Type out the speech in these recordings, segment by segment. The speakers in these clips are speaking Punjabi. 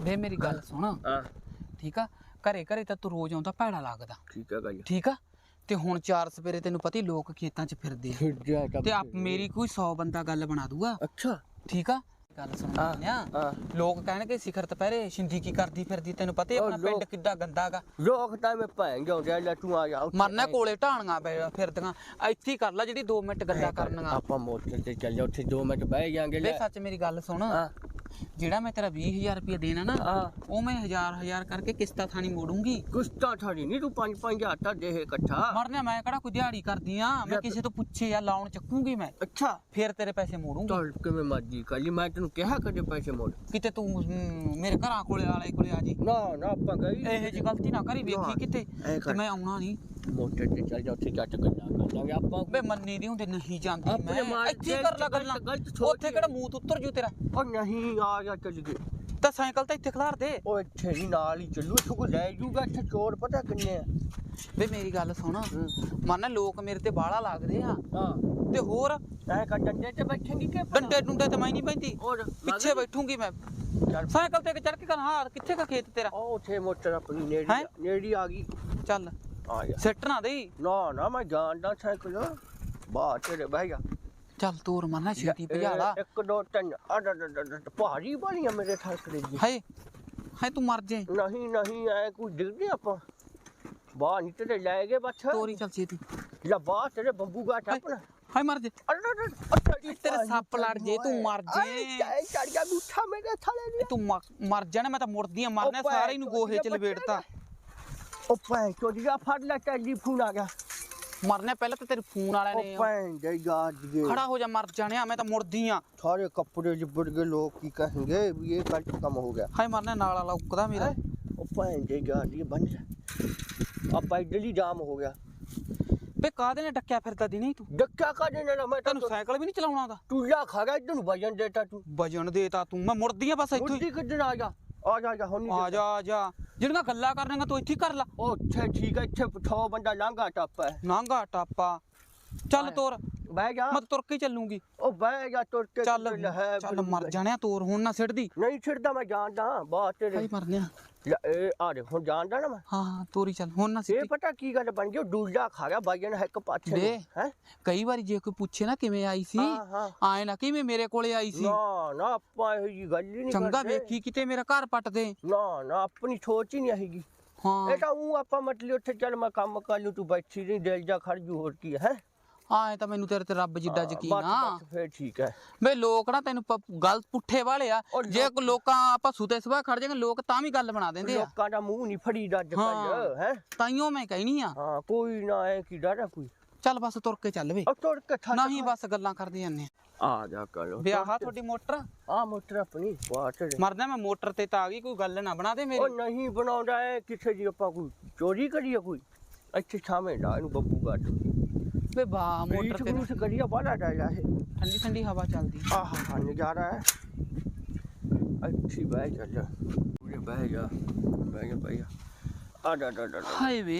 ਵੇ ਮੇਰੀ ਗੱਲ ਸੁਣ। ਹਾਂ। ਠੀਕ ਆ? ਘਰੇ ਘਰੇ ਤਾਂ ਤੂੰ ਰੋਜ਼ ਆਉਂਦਾ ਭੈੜਾ ਲੱਗਦਾ। ਠੀਕ ਹੈ ਗੱਲ ਠੀਕ ਆ? ਤੇ ਹੁਣ ਚਾਰ ਸਵੇਰੇ ਤੈਨੂੰ ਪਤਾ ਹੀ ਲੋਕ ਖੇਤਾਂ 'ਚ ਫਿਰਦੇ ਆ। ਤਾਂ ਆਪ ਮੇਰੀ ਕੋਈ 100 ਬੰਦਾ ਗੱਲ ਬਣਾ ਦੂਗਾ। ਅੱਛਾ। ਠੀਕ ਆ? ਗੱਲ ਸੁਣ ਹਾਂ, ਲਿਆ ਹਾਂ। ਲੋਕ ਕਹਿਣਗੇ ਸਿਖਰ ਦੁਪਹਿਰੇ ਸ਼ਿੰਦੀ ਕੀ ਕਰਦੀ ਫਿਰਦੀ ਤੈਨੂੰ ਪਤਾ ਹੀ ਆਪਣਾ ਪਿੰਡ ਕਿੱਡਾ ਗੰਦਾਗਾ ਲੋਕ ਤਾਂ ਮੈਂ ਭੈਣ ਜਾਉਂ ਲੈ ਤੂੰ ਆ ਜਾ ਮਰਨਾ ਕੋਲੇ ਢਾਣੀਆਂ ਪੈ ਫਿਰਦੀਆਂ। ਇੱਥੇ ਹੀ ਕਰ ਲੈ ਜਿਹੜੀ 2 ਮਿੰਟ ਗੱਲਾਂ ਕਰਨੀਆਂ। ਆਪਾਂ ਮੋਟਰ ਤੇ ਚੱਲ ਜਾ ਉੱਥੇ 2 ਮਿੰਟ ਬਹਿ ਜਾਾਂਗੇ ਲੈ। ਸੱਚ ਮੇਰੀ ਗੱਲ ਸੁਣ। ਹਾਂ। ਜਿਹੜਾ ਮੈਂ ਤੇਰਾ 20000 ਰੁਪਏ ਦੇਣਾ ਨਾ ਹਾਂ ਉਹ ਮੈਂ ਹਜ਼ਾਰ ਹਜ਼ਾਰ ਕਰਕੇ ਕਿਸ਼ਤਾਂ ਥਾਣੀ ਮੋੜੂੰਗੀ। ਕੁਸਤਾ ਠਾੜੀ ਨਹੀਂ ਤੂੰ 5 5000 ਤਾਂ ਦੇ ਇਕੱਠਾ। ਮਰਨਾ ਮੈਂ ਕਿਹੜਾ ਕੋਈ ਦਿਹਾੜੀ ਕਰਦੀ ਆ? ਮੈਂ ਕਿਸੇ ਤੋਂ ਪੁੱਛੇ ਆ ਲਾਉਣ ਚੱਕੂਗੀ ਮੈਂ। ਅੱਛਾ। ਫਿਰ ਤੇਰੇ ਪੈਸੇ ਮੋੜੂੰਗੀ। ਚੱਲ ਕਿਵੇਂ ਮਰਜ਼ੀ ਕਰ ਲਈ ਮੈਂ ਤੈਨੂੰ ਕਿਹਾ ਕਦੇ ਪੈਸੇ ਮੋੜ। ਕਿਤੇ ਤੂੰ ਹਮ, ਮੇਰੇ ਘਰਾਂ ਕੋਲੇ ਵਾਲੇ ਕੋਲੇ ਆ ਜੀ। ਨਾ ਨਾ ਆਪਾਂ ਗਈ ਇਹੋ ਜੀ ਗਲਤੀ ਨਾ ਕਰੀ ਵੇਖੀ ਕਿਤੇ। ਐ ਕਰ। ਤੇ ਮੈਂ ਆਉਣਾ ਨਹੀਂ ਮੋਟਰ ਤੇ ਚੱਲ ਜਾ ਉੱਥੇ ਚੱਟ ਗੱਲਾਂ ਕਰ ਲਾਂਗੇ ਆਪਾਂ। ਵੇ ਮੰਨੀ ਦੀ ਹੁੰਦੇ ਨਹੀਂ ਜਾਂਦੀ ਆਪਣੇ ਮੈਂ ਮਾਰ ਇੱਥੇ ਕੇ ਕਰ ਲਾ ਗੱਲਾਂ। ਗਲਤ ਉੱਥੇ ਕਿਹੜਾ ਮੂੰਹ ਤੋਂ ਉੱਤਰ ਜੂ ਤੇਰਾ? ਉਹ ਨਹੀਂ ਆ ਜਾ ਚੱਲ ਗਏ ਤਾਂ ਸਾਈਕਲ ਤਾਂ ਇੱਥੇ ਖਲਾਰ ਦੇ। ਉਹ ਇੱਥੇ ਨਹੀਂ ਨਾਲ ਹੀ ਚੱਲੂ ਇੱਥੋਂ ਕੋਈ ਲੈ ਜੂਗਾ ਇੱਥੇ ਚੋਰ ਪਤਾ ਕਿੰਨੇ ਆ। ਵੇ ਮੇਰੀ ਗੱਲ ਸੁਣ। ਮੰਨ ਲੋਕ ਮੇਰੇ ਤੇ ਬਾਹਲਾ ਲੱਗਦੇ ਆ। ਹਾਂ। ਤੇ ਹੋਰ? ਐ ਕਰ ਡੰਡੇ ਤੇ ਬੈਠੇਂਗੀ ਕਿ ਡੰਡੇ ਡੁੰਡੇ ਤੇ ਮੈਂ ਨਹੀਂ ਪੈਂਦੀ ਹੋਰ ਪਿੱਛੇ ਬੈਠੂੰਗੀ ਮੈਂ। ਸਾਈਕਲ ਤੇ ਚੜ ਕੇ ਕਰ ਹਾਂ ਕਿੱਥੇ ਕਾ ਖੇਤ ਤੇਰਾ? ਉਹ ਉੱਥੇ ਮੋਟਰ ਆਪਣੀ ਨੇੜੀ ਹੈਂ? ਨੇੜੀ ਆ ਗਈ। ਚੱਲ। ਆ ਜਾ। ਸਿੱਟ ਨਾ ਦੇਈ। ਨਾ ਨਾ ਮੈਂ ਜਾਣਦਾ ਸਾਈਕਲ। ਬਾਹਰ ਤੇਰੇ ਬਹਿ ਜਾ। ਚੱਲ ਤੂਰ ਮੰਨਾ ਛੇਤੀ ਭਜਾ ਲਾ। ਇਹ ਇੱਕ ਦੋ ਤਿੰਨ ਅਡ ਅਡ ਅਡ ਅਡ ਭਾਰੀ ਵਾਲੀਆਂ ਮੇਰੇ ਸਾਈਕਲ ਦੀ। ਹਾਏ ਹਾਏ ਤੂੰ ਮਰ ਜੇ ਨਹੀਂ ਨਹੀਂ ਐ ਕੋਈ ਡਿੱਗਦੇ ਆਪਾਂ। ਬਾਹਰ ਨਹੀਂ ਤੇਰੇ ਲੈ ਗਏ ਬੱਚਾ ਤੋਰੀ ਚੱਲ ਛੇਤੀ। ਲੈ ਬਾਹਰ ਤੇਰੇ ਬੰਬੂ ਗਾ ਹਾਏ ਟੱਪਣਾ ਹਾਏ ਮਰ ਜੇ ਅਡ ਅਡ ਅਡ ਤੇਰੇ ਸੱਪ ਲੜ ਜੇ, ਤੂੰ ਮਰ ਜੇ। ਚੜ ਗਿਆ ਮਿੱਠਾ ਮੇਰੇ ਥਾਲੇ ਦੀ ਤੂੰ ਮਰ ਜਾਣਾ ਮੈਂ ਤਾਂ ਮੁਰਦੀ ਆ ਮਰਨਾ ਸਾਰੇ ਨੂੰ ਗੋਹੇ ਚ ਲਪੇਟਤਾ ਉਹ ਭੈਣ ਚੋਦੀ ਦਾ ਫੜ ਲੈ ਟੈਲੀਫੋਨ ਆ ਗਿਆ। ਮਰਨਾ ਪਹਿਲਾਂ ਤਾਂ ਤੇਰੇ ਫੋਨ ਵਾਲਿਆਂ ਉਹ ਨੇ ਭੈਣ ਦੇ ਯਾਦ ਗਏ ਖੜਾ ਹੋ ਜਾ ਮਰ ਜਾਣਿਆ ਮੈਂ ਤਾਂ ਮੁਰਦੀ ਆ। ਸਾਰੇ ਕੱਪੜੇ ਲਿਬੜ ਗਏ ਲੋਕ ਕੀ ਕहेंगे ਵੀ ਇਹ ਗਲਤ ਕੰਮ ਹੋ ਗਿਆ। ਹਾਏ ਮਰਨਾ ਨਾਲ ਵਾਲਾ ਉੱਕਦਾ ਮੇਰਾ? ਉਹ ਭੈਣ ਦੇ ਯਾਦ ਇਹ ਬੰਦ ਆ ਪੈਦਲ ਹੀ ਜਾਮ ਹੋ ਗਿਆ। ਵੇ ਕਾਹਦੇ ਨੇ ਡੱਕਿਆ ਫਿਰਦਾ ਦਿਨੇ ਤੂੰ? ਡੱਕਾ ਕਾਦੇ ਨਾਲ ਮੈਂ ਤੈਨੂੰ ਤੈਨੂੰ ਸਾਈਕਲ ਵੀ ਨਹੀਂ ਚਲਾਉਣਾ ਆਉਂਦਾ। ਟੁੱਲਾ ਖਾ ਗਿਆ ਤੈਨੂੰ ਵਜਨ ਦੇਤਾ ਤੂੰ। ਵਜਣ ਦੇਤਾ ਤੂੰ। ਮੈਂ ਮੁਰਦੀ ਆ ਬਸ ਇੱਥੋਂ ਹੀ। ਮੁੱਢੀ ਕਿੱਦਣ ਆ ਜਾ? ਆ ਜਾ ਜਾ ਹੁਣ ਆ ਜਾ ਆ ਜਾ। ਜਿਹੜੀਆਂ ਗੱਲਾਂ ਕਰਨੀਆਂ ਤੂੰ ਇੱਥੇ ਹੀ ਕਰ ਲਾ। ਉਹ ਇੱਥੇ ਠੀਕ ਹੈ ਇੱਥੇ ਥੋ ਬੰਦਾ ਲਾਂਘਾ ਟੱਪ ਹੈ। ਨਾਂਗਾ ਟਾਪਾ ਚੱਲ ਤੋਰ। ਬਹਿ ਜਾ। ਮੈਂ ਤੁਰ ਕੇ ਚੱਲੂਗੀ। ਉਹ ਬਹਿ ਜਾ ਤੁਰ ਕੇ ਚੱਲ ਚੱਲ ਮਰ ਜਾਣਿਆ ਤੋਰ ਹੁਣ ਨਾ ਸਿੱਟਦੀ। ਨਹੀਂ ਛਿੜਦਾ ਮੈਂ ਜਾਣਦਾ ਬਾਤ ਤੇਰੇ ਹਾਏ ਮਰਨਿਆ ਲੈ, ਇਹ ਆ ਦੇ ਹੁਣ ਜਾਣਦਾ ਨਾ ਮੈਂ। ਹਾਂ ਤੋਰੀ ਚੱਲ ਹੁਣ ਨਾ ਇਹ ਸਿੱਟੀ ਪਤਾ ਕੀ ਗੱਲ ਬਣ ਗਈ ਉਹ ਡੂਲਾ ਖਾ ਗਿਆ ਵਜਨ ਹੈ ਇੱਕ ਵੇ। ਹੈ? ਕਈ ਵਾਰੀ ਜੇ ਕੋਈ ਪੁੱਛੇ ਨਾ ਕਿਵੇਂ ਆਈ ਸੀ। ਆਏ ਨਾ ਕਿਵੇਂ ਮੇਰੇ ਕੋਲੇ ਆਈ ਸੀ। ਨਾ ਨਾ ਆਪਾਂ ਇਹੋ ਜੀ ਗੱਲ ਹੀ ਨਹੀਂ ਚੰਗਾ। ਵੇਖੀ ਕਿਤੇ ਮੇਰਾ ਘਰ ਪੱਟ ਦੇ। ਨਾ ਨਾ ਆਪਣੀ ਸੋਚ ਹੀ ਨਹੀਂ ਆਏਗੀ ਹਾਂ। ਇਹ ਤਾਂ ਉਹ ਆਪਾਂ ਮਤਲਬ ਉੱਥੇ ਚੱਲ ਮੈਂ ਕੰਮ ਕਰ ਲੂ ਤੂੰ ਬੈਠੀ ਨਹੀਂ ਦਿਲ ਜਾ ਖੜ ਜੂ ਹੋਰ ਕੀ ਹੈ? ਆਏ ਤਾਂ ਮੈਨੂੰ ਤੇਰੇ ਤੇ ਰੱਬ ਜਿੱਡਾ ਯਕੀਨ ਬਸ ਆ। ਬਸ ਫੇਰ ਠੀਕ ਹੈ ਬਈ ਲੋਕ ਨਾ ਤੈਨੂੰ ਪ- ਪੁੱਠੇ ਵਾਲੇ ਆ। ਉਹ ਜੇ ਕੋਈ ਲੋਕਾਂ ਆਪਾਂ ਸੁਤੇ ਸਵਾ ਖੜ ਜਾਗੇ ਲੋਕ ਤਾਂ ਵੀ ਗੱਲ ਬਣਾ ਦਿੰਦੇ ਆ। ਲੋਕਾਂ ਦਾ ਮੂੰਹ ਨਹੀਂ ਫੜੀਦਾ ਅੱਜ ਕੱਲ ਹਾਂ। ਹੈ? ਤਾਈਓ ਮੈਂ ਕਹਿਣੀ ਆ। ਹਾਂ ਕੋਈ ਨਾ ਐ ਕੀ ਡਰ ਆ ਕੋਈ? ਚੱਲ ਬਸ ਤੁਰ ਕੇ ਚੱਲ ਵੇ। ਉਹ ਤੋੜ ਕੇ ਥੱਕ ਨਹੀਂ ਬਸ ਗੱਲਾਂ ਕਰਦੇ ਜਾਂਦੇ ਆ। ਆ ਜਾ ਕਰੋ। ਵਿਆਹ ਤੁਹਾਡੀ ਮੋਟਰ? ਆ ਮੋਟਰ ਆਪਣੀ ਵਾਹ ਤੇਰੇ ਮਰਦਾ ਮੈਂ ਮੋਟਰ ਤੇ ਤਾਂ ਆ ਗਈ ਕੋਈ ਗੱਲ ਨਾ ਬਣਾ ਦੇ ਉਹ ਮੇਰੀ ਨਹੀਂ ਬਣਾਉਂਦਾ ਐ ਕਿਸੇ ਦੀ ਆਪਾਂ ਕੋਈ ਚੋਰੀ ਕਰੀਏ ਕੋਈ? ਇੱਥੇ ਛਾਵੇਂ ਲਾ ਇਹਨੂੰ ਬੱਬੂ ਗੱਡ ਵੇ ਬਾ ਮੋਟਰ ਤੇ ਤੇ ਕਰੀਆ ਬਾਲਾ ਡਾਇਲਾ ਹੈ ਠੰਡੀ ਠੰਡੀ ਹਵਾ ਚੱਲਦੀ ਆਹ ਹਾਂ ਨਜ਼ਾਰਾ ਹੈ। ਅੱਛੀ ਬਹਿ ਜਾ ਜਾ। ਪੂਰੇ ਬਹਿ ਜਾ ਬਹਿ ਜਾ ਜਾ। ਆ ਡਾ ਡਾ ਡਾ ਹਾਏ ਵੇ।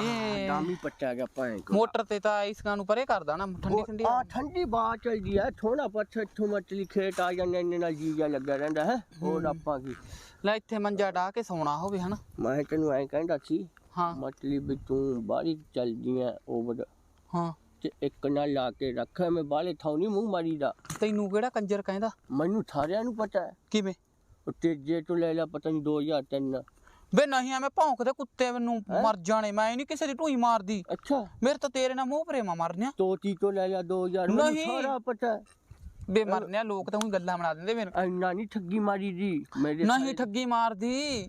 ਨਾਮੀ ਪੱਟਿਆ ਗਿਆ ਭਾਂ ਮੋਟਰ ਤੇ ਤਾਂ ਇਸ ਨੂੰ ਪਰੇ ਕਰਦਾ ਨਾ ਠੰਡੀ ਠੰਡੀ ਆ ਠੰਡੀ ਬਾਹ ਚੱਲਦੀ ਹੈ। ਥੋੜਾ ਪੱਛੇ ਇੱਥੋਂ ਮਤਲੀ ਖੇਤ ਆ ਜਾਂਦੇ ਇੰਨੇ ਨਾਲ ਜੀ ਜਾ ਲੱਗਾ ਰਹਿੰਦਾ ਹੈ। ਹੋਰ ਆਪਾਂ ਕੀ? ਲੈ ਇੱਥੇ ਮੰਜਾ ਢਾ ਕੇ ਸੌਣਾ ਹੋਵੇ ਹਨਾ? ਮੈਂ ਤੈਨੂੰ ਐਂ ਕਹਿੰਦਾ ਸੀ ਹਾਂ। ਮਤਲੀ ਵੀ ਤੂੰ ਬਾਰੀ ਚੱਲਦੀ ਐ ਓਵਰ ਹਾਂ। ਤੇ ਇੱਕ ਨਾਲ ਲਾ ਕੇ ਰੱਖ ਮੈਂ ਬਾਲੇ ਥਾਉ ਨਹੀਂ ਮੂੰਹ ਮਾਰੀ ਦਾ ਤੈਨੂੰ ਕਿਹੜਾ ਕੰਜਰ ਕਹਿੰਦਾ? ਮੈਨੂੰ ਸਾਰਿਆਂ ਨੂੰ ਪਤਾ ਹੈ। ਕਿਵੇਂ? ਉਹ ਤੇਜੇ ਤੋਂ ਲੈ ਲਿਆ ਪਤਾ ਨਹੀਂ 2003 ਵੇ ਨਹੀਂ ਐਵੇਂ ਭੌਂਕਦੇ ਕੁੱਤੇ ਮੈਨੂੰ ਮਰ ਜਾਣੇ ਮੈਂ ਨਹੀਂ ਕਿਸੇ ਦੀ ਢੂਈ ਮਾਰਦੀ। ਅੱਛਾ। ਮੇਰੇ ਤਾਂ ਤੇਰੇ ਨਾਲ ਮੋਹ ਪ੍ਰੇਮਾ ਮਰਨਿਆ। ਤੋਤੀ ਤੋਂ ਲੈ ਲਿਆ 2000 ਮੈਨੂੰ ਨਹੀਂ। ਸਾਰਾ ਪਤਾ ਹੈ। ਵੇ ਮਰਨਿਆ ਲੋਕ ਤਾਂ ਉਹੀ ਗੱਲਾਂ ਬਣਾ ਦਿੰਦੇ ਮੈਨੂੰ ਇੰਨਾ ਨਹੀਂ ਠੱਗੀ ਮਾਰੀ ਦੀ ਮੇਰੇ ਨਹੀਂ ਠੱਗੀ ਮਾਰਦੀ।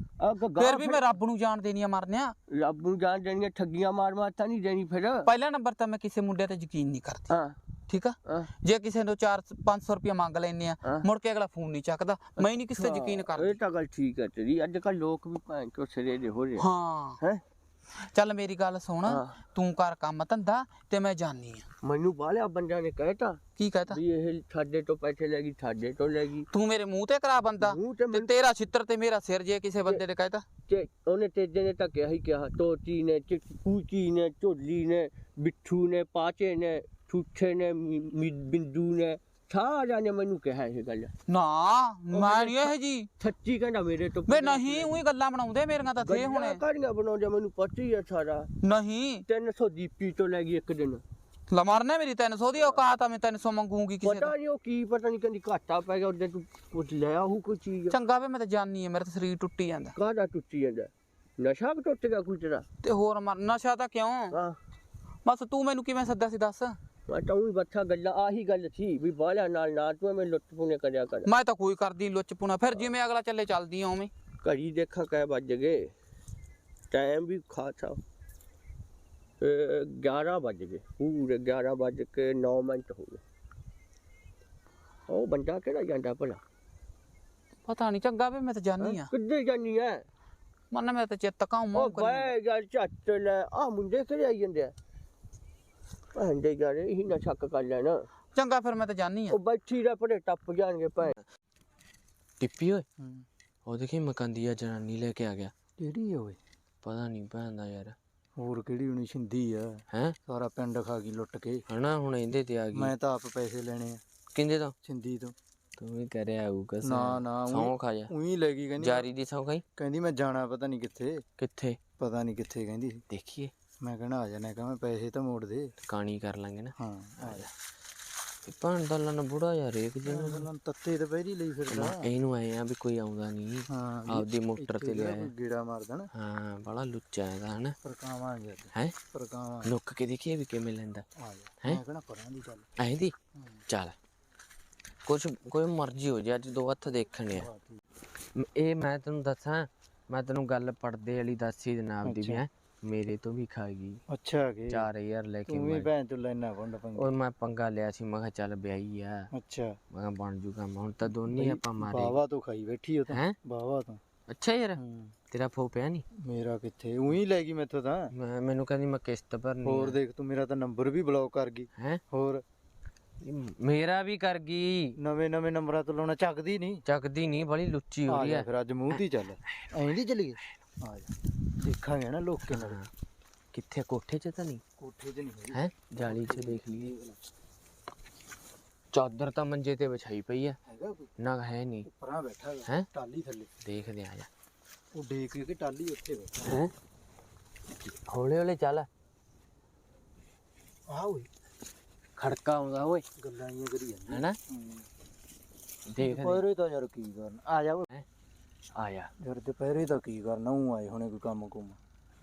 ਫਿਰ ਵੀ ਮੈਂ ਰੱਬ ਨੂੰ ਜਾਣ ਦੇਣੀ ਆ ਮਰਨਿਆ। ਰੱਬ ਨੂੰ ਜਾਣ ਦੇਣੀਆਂ ਠੱਗੀਆਂ ਮਾਰ ਮਾਰ ਤਾਂ ਨਹੀਂ ਦੇਣੀ ਫਿਰ। ਪਹਿਲਾ ਨੰਬਰ ਤਾਂ ਮੈਂ ਕਿਸੇ ਮੁੰਡੇ ਤੇ ਯਕੀਨ ਨਹੀਂ ਕਰਦੀ। ਹਾਂ। ਠੀਕ ਆ? ਜੇ ਕਿਸੇ ਨੂੰ 4 500 ਰੁਪਏ ਮੰਗ ਲੈਨੇ ਆ। ਮੁੜ ਕੇ ਅਗਲਾ ਫੋਨ ਨਹੀਂ ਚੱਕਦਾ। ਮੈਂ ਨਹੀਂ ਕਿਸੇ ਤੇ ਯਕੀਨ ਕਰਦੀ। ਇਹ ਤਾਂ ਗੱਲ ਠੀਕ ਹੈ ਤੇਰੀ। ਅੱਜ ਕੱਲ ਲੋਕ ਵੀ ਭਾਂ ਕੋ ਸਿਰੇ ਦੇ ਹੋ ਰਹੇ ਹਾਂ। ਹੈ? ਚੱਲ ਮੇਰੀ ਗੱਲ ਸੁਣ ਹਾਂ। ਤੂੰ ਕਰ ਕੰਮ ਧੰਦਾ ਤੇ ਮੈਂ ਜਾਣੀ ਆ। ਮੈਨੂੰ ਬਾਲਿਆ ਬੰਦਿਆਂ ਨੇ ਕਹਿਤਾ ਕੀ ਕਹਤਾ? ਵੀ ਇਹ ਸਾਡੇ ਤੋਂ ਪੈਸੇ ਲੈ ਗਈ ਸਾਡੇ ਤੋਂ ਲੈ ਗਈ। ਤੂੰ ਮੇਰੇ ਮੂੰਹ ਤੇ ਕਰਾ ਬੰਦਾ ਮੂੰਹ ਤੇ ਤੇ ਮੈਨੂੰ ਤੇਰਾ ਛਿੱਤਰ ਤੇ ਮੇਰਾ ਸਿਰ ਜੇ ਕਿਸੇ ਬੰਦੇ ਨੇ ਕਹਿਤਾ। ਤੇ ਉਹਨੇ ਤੇਜੇ ਨੇ ਤਾਂ ਕਿਹਾ ਹੀ ਕਿਹਾ ਤੋਤੀ ਨੇ ਚਿੱਕੂਚੀ ਨੇ ਝੋਲੀ ਨੇ ਬਿੱਠੂ ਨੇ ਪਾਚੇ ਨੇ ਠੂਠੇ ਨੇ ਮੀ- ਮੀ- ਬਿੰਦੂ ਨੇ ਸਾਰਿਆਂ ਨੇ ਮੈਨੂੰ ਕਿਹਾ ਇਹ ਗੱਲ। ਨਾ ਮੈਂ ਨਹੀਂ ਇਹ ਜੀ। ਸੱਚੀ ਕਹਿੰਦਾ ਮੇਰੇ ਤੋਂ ਵੇ ਨਹੀਂ ਉਹੀ ਗੱਲਾਂ ਬਣਾਉਂਦੇ ਮੇਰੀਆਂ ਤਾਂ ਥੇ ਹੁਣੇ। ਕਾਹਦੀਆਂ ਬਣਾਉਂਦੇ ਮੈਨੂੰ ਪਤਾ ਹੀ ਆ ਸਾਰਾ। ਨਹੀਂ। 300 ਦੀਪੀ ਤੋਂ ਲੈ ਗਈ ਇੱਕ ਦਿਨ। ਲਾ ਮਰਨੇ ਮੇਰੀ 300 ਦੀ ਔਕਾਤ ਆ ਮੈਂ 300 ਮੰਗੂਗੀ ਕਿਸੇ ਪਤਾ ਨਹੀਂ ਉਹ ਕੀ ਪਤਾ ਨਹੀਂ ਕਹਿੰਦੀ ਘਾਟਾ ਪੈ ਗਿਆ ਉਹਦੇ ਤੂੰ ਕੁਝ ਲੈ ਆਹੂ ਕੋਈ ਚੀਜ਼। ਚੰਗਾ ਵੇ ਮੈਂ ਤਾਂ ਜਾਣੀ ਆ ਮੇਰਾ ਤਾਂ ਸਰੀਰ ਟੁੱਟੀ ਜਾਂਦਾ। ਕਾਹਦਾ ਟੁੱਟੀ ਜਾਂਦਾ? ਨਸ਼ਾ ਵੀ ਟੁੱਟ ਗਿਆ ਕੋਈ ਤੇਰਾ? ਤੇ ਹੋਰ ਮਰ ਨਸ਼ਾ ਤਾਂ ਕਿਉਂ? ਹਾਂ। ਬਸ ਤੂੰ ਮੈਨੂੰ ਕਿਵੇਂ ਸੱਦਿਆ ਸੀ ਦੱਸ? ਮੈਂ ਤਾਂ ਉਹੀ ਬੱਚਾ ਗੱਲਾਂ ਆਹੀ ਗੱਲ ਸੀ ਵੀ ਬਾਲਿਆ ਨਾਲ ਨਾ ਤੂੰ ਮੈਂ ਲੁੱਟ ਪੁਣੇ ਕਰਿਆ ਕਰ। ਮੈਂ ਤਾਂ ਕੋਈ ਕਰਦੀ ਲੁੱਚ ਪੁਣਾ ਫਿਰ ਜਿਵੇਂ ਅਗਲਾ ਚੱਲੇ ਚੱਲਦੀ ਆ ਉਵੇਂ। ਘੜੀ ਦੇਖਾ ਕਹਿ ਵੱਜ ਗਏ ਟਾਈਮ ਵੀ ਖਾਸਾ। 11 ਵੱਜ ਗਏ ਪੂਰੇ 11 ਵੱਜ ਕੇ 9 ਮਿੰਟ ਹੋ ਗਏ। ਉਹ ਬੰਦਾ ਕਿਹੜਾ ਜਾਂਦਾ ਭਲਾ? ਪਤਾ ਨਹੀਂ ਚੰਗਾ ਵੇ ਮੈਂ ਤਾਂ ਜਾਣੀ ਆ ਕਿੱਧਰ ਜਾਨੀ ਐ? ਮਨ ਮੈਂ ਤਾਂ ਚਿੱਤ ਕਾਉ ਉਹ ਮੋਂ ਕਰੀ। ਬੈ ਗੱਲ ਝੱਟ ਲੈ। ਆ ਮੁੰਡੇ ਕਿਹੜੇ ਆਈ ਜਾਂਦੇ ਆ? ਭੰਡੇ ਜਾ ਰਹੇ ਹੀ ਨਾ ਛੱਕ ਕਰ ਲੈਣਾ। ਚੰਗਾ ਫਿਰ ਮੈਂ ਤਾਂ ਜਾਣੀ ਆ। ਉਹ ਬੈਠੀ ਰਹਿ ਪਰੇ ਟੱਪ ਜਾਣਗੇ ਭੈ ਟਿੱਪੀ ਓਏ? ਉਹ ਦੇਖੀ ਮਕੰਦੀਆ ਜਨਾਨੀ ਲੈ ਕੇ ਆ ਗਿਆ। ਕਿਹੜੀ ਓਏ? ਪਤਾ ਨਹੀਂ ਭੈਂਦਾ ਯਾਰ। ਹੋਰ ਕਿਹੜੀ ਹੋਣੀ ਛਿੰਦੀ ਆ? ਹੈ? ਸਾਰਾ ਪਿੰਡ ਖਾ ਗਈ ਲੁੱਟ ਕੇ। ਹਨਾ ਹੁਣ ਇਹਦੇ ਤੇ ਆ ਗਈ। ਮੈਂ ਤਾਂ ਆਪ ਪੈਸੇ ਲੈਣੇ ਆ। ਕਿੰਦੇ ਤੋਂ? ਛਿੰਦੀ ਤੋਂ। ਤੂੰ ਵੀ ਕਰਿਆ ਆਊਗਾ ਨਾ ਨਾ ਸੌਂ ਖਾ ਜਾ। ਉਹੀ ਲੈ ਗਈ ਕਹਿੰਦੀ। ਜਾਰੀ ਦੀ ਸੌਂ ਖਾਈ? ਕਹਿੰਦੀ ਮੈਂ ਜਾਣਾ ਪਤਾ ਨਹੀਂ ਕਿੱਥੇ। ਕਿੱਥੇ? ਪਤਾ ਨਹੀਂ ਕਿੱਥੇ ਕਹਿੰਦੀ। ਦੇਖੀਏ। ਮੈਂ ਕਹਿਣਾ ਆ ਜਾਣਾ ਕਹਾਂ ਪੈਸੇ ਤਾਂ ਮੋੜ ਦੇ। ਕਾਣੀ ਕਰ ਲਾਂਗੇ ਨਾ। ਹਾਂ ਆ ਜਾ। ਭੈਣ ਦਾ ਲਨ ਬੁੜਾ ਯਾਰ ਇੱਕ ਦਿਨ ਗੱਲਾਂ ਤੱਤੇ ਤੇ ਪਹਿਰੀ ਲਈ ਫਿਰਦਾ ਇਹਨੂੰ ਆਏ ਆ ਵੀ ਕੋਈ ਆਉਂਦਾ ਨਹੀਂ ਹਾਂ ਆਪਦੀ ਮੋਟਰ ਤੇ ਕੋਈ ਗੇੜਾ ਮਾਰ ਦੇਣ। ਹਾਂ ਬੜਾ ਲੁੱਚਾ ਹੈਗਾ ਹਨਾ। ਪਰਕਾਵਾਂਗੇ ਹੈ? ਪਰਕਾਵਾਂ ਲੁੱਕ ਕੇ ਦੇਖੀਏ ਵੀ ਕਿਵੇਂ ਲੈਂਦਾ। ਹੈਂ? ਮੈਂ ਕਹਿਣਾ ਪਰਾਂ ਦੀ ਚੱਲ ਐਂ ਦੀ? ਚੱਲ। ਕੁਛ ਕੋਈ ਮਰਜ਼ੀ ਹੋ ਜੇ ਅੱਜ ਦੋ ਹੱਥ ਦੇਖਣੇ ਆ ਇਹ ਮੈਂ ਤੈਨੂੰ ਦੱਸਾਂ ਮੈਂ ਤੈਨੂੰ ਗੱਲ ਪੜਦੇ ਵਾਲੀ ਦੱਸ ਦਿਨਾ ਆਪਦੀ ਵੀ ਹੈ। ਮੇਰੇ ਤੋਂ ਵੀ ਖਾ ਗਈ ਅੱਛਾ ਕਿ 4000 ਲੈ ਕੇ ਤੂੰ ਵੀ ਮੈਂ ਭੈਣ ਤੋਂ ਲੈਣਾ ਵੰਡ ਪੰਗਾ ਉਹ ਮੈਂ ਪੰਗਾ ਲਿਆ ਸੀ ਮੈਂ ਕਿਹਾ ਚੱਲ ਵਿਆਹੀ ਆ। ਅੱਛਾ। ਮੈਂ ਕਿਹਾ ਬਣ ਜੂ ਕੰਮ ਹੁਣ ਤਾਂ ਦੋਨੇ ਆਪਾਂ ਮਾਰੇ ਬਾਵਾ ਤੋਂ ਖਾਈ ਬੈਠੀ ਉਹ ਤਾਂ। ਹੈ? ਬਾਵਾ ਤੋਂ। ਅੱਛਾ ਯਾਰ ਹੂੰ। ਤੇਰਾ ਫੋ ਪਿਆ ਨਹੀਂ ਮੇਰਾ ਕਿੱਥੇ? ਉਹੀ ਲੈ ਗਈ ਮੈਥੋਂ ਤਾਂ। ਮੈਂ ਮੈਨੂੰ ਕਹਿੰਦੀ ਮੈਂ ਕਿਸ਼ਤ ਭਰਨੀ ਹੋਰ ਦੇਖ ਤੂੰ ਮੇਰਾ ਤਾਂ ਨੰਬਰ ਵੀ ਬਲੌਕ ਕਰ ਗਈ। ਹੈ? ਹੋਰ? ਮੇਰਾ ਵੀ ਕਰ ਗਈ। ਨਵੇਂ ਨਵੇਂ ਨੰਬਰਾਂ ਤੋਂ ਲਾਉਣਾ ਚੱਕਦੀ ਨਹੀਂ ਚੱਕਦੀ ਨਹੀਂ ਬੜੀ ਲੁੱਚੀ ਹੋ ਆ ਰਹੀ ਜਾ ਹੈ ਫਿਰ ਅੱਜ ਮੂੰਹ ਤੇ ਹੀ ਚੱਲ। ਐਂ ਨਹੀਂ ਚੱਲੀਏ? ਆ ਜਾ। ਦੇਖਾਂਗੇ ਨਾ ਲੋਕ ਕਿੰਨਾ ਕਿੱਥੇ ਕੋਠੇ 'ਚ ਤਾਂ ਨਹੀਂ? ਕੋਠੇ 'ਚ ਨਹੀਂ ਹੈਗੀ। ਹੈ? ਜਾਲੀ 'ਚ ਦੇਖ ਲਈਏ। ਚਾਦਰ ਤਾਂ ਮੰਜੇ ਤੇ ਵਿਛਾਈ ਪਈ ਹੈ ਹੈਗਾ ਕੋਈ? ਨਾ ਹੈ ਨਹੀਂ। ਪਰਾਂ ਬੈਠਾ ਹੈਂ? ਟਾਲੀ ਥੱਲੇ। ਦੇਖਦੇ ਆ ਜਾ। ਉਹ ਡੇਕ ਕੇ ਟਾਲੀ ਉੱਥੇ ਬੈਠਾ। ਹੈ? ਹੌਲੇ ਹੌਲੇ ਚੱਲ। ਆ ਓਏ। ਖੜਕਾ ਆਉਂਦਾ ਓਏ। ਗੱਲਾਂ ਹੀ ਕਰੀ ਜਾਂਦੀ। ਹੈਨਾ? ਦੇਖਦੇ ਦੁਪਹਿਰੇ ਤਾਂ ਯਾਰ ਕੀ ਕਰਨਾ। ਆ ਜਾ ਓਏ। ਆਇਆ। ਯਾਰ ਦੁਪਹਿਰੇ ਤਾਂ ਕੀ ਕਰਨਾ ਉਹ ਆਏ ਹੋਣੇ ਕੋਈ ਕੰਮ ਕੁਮ।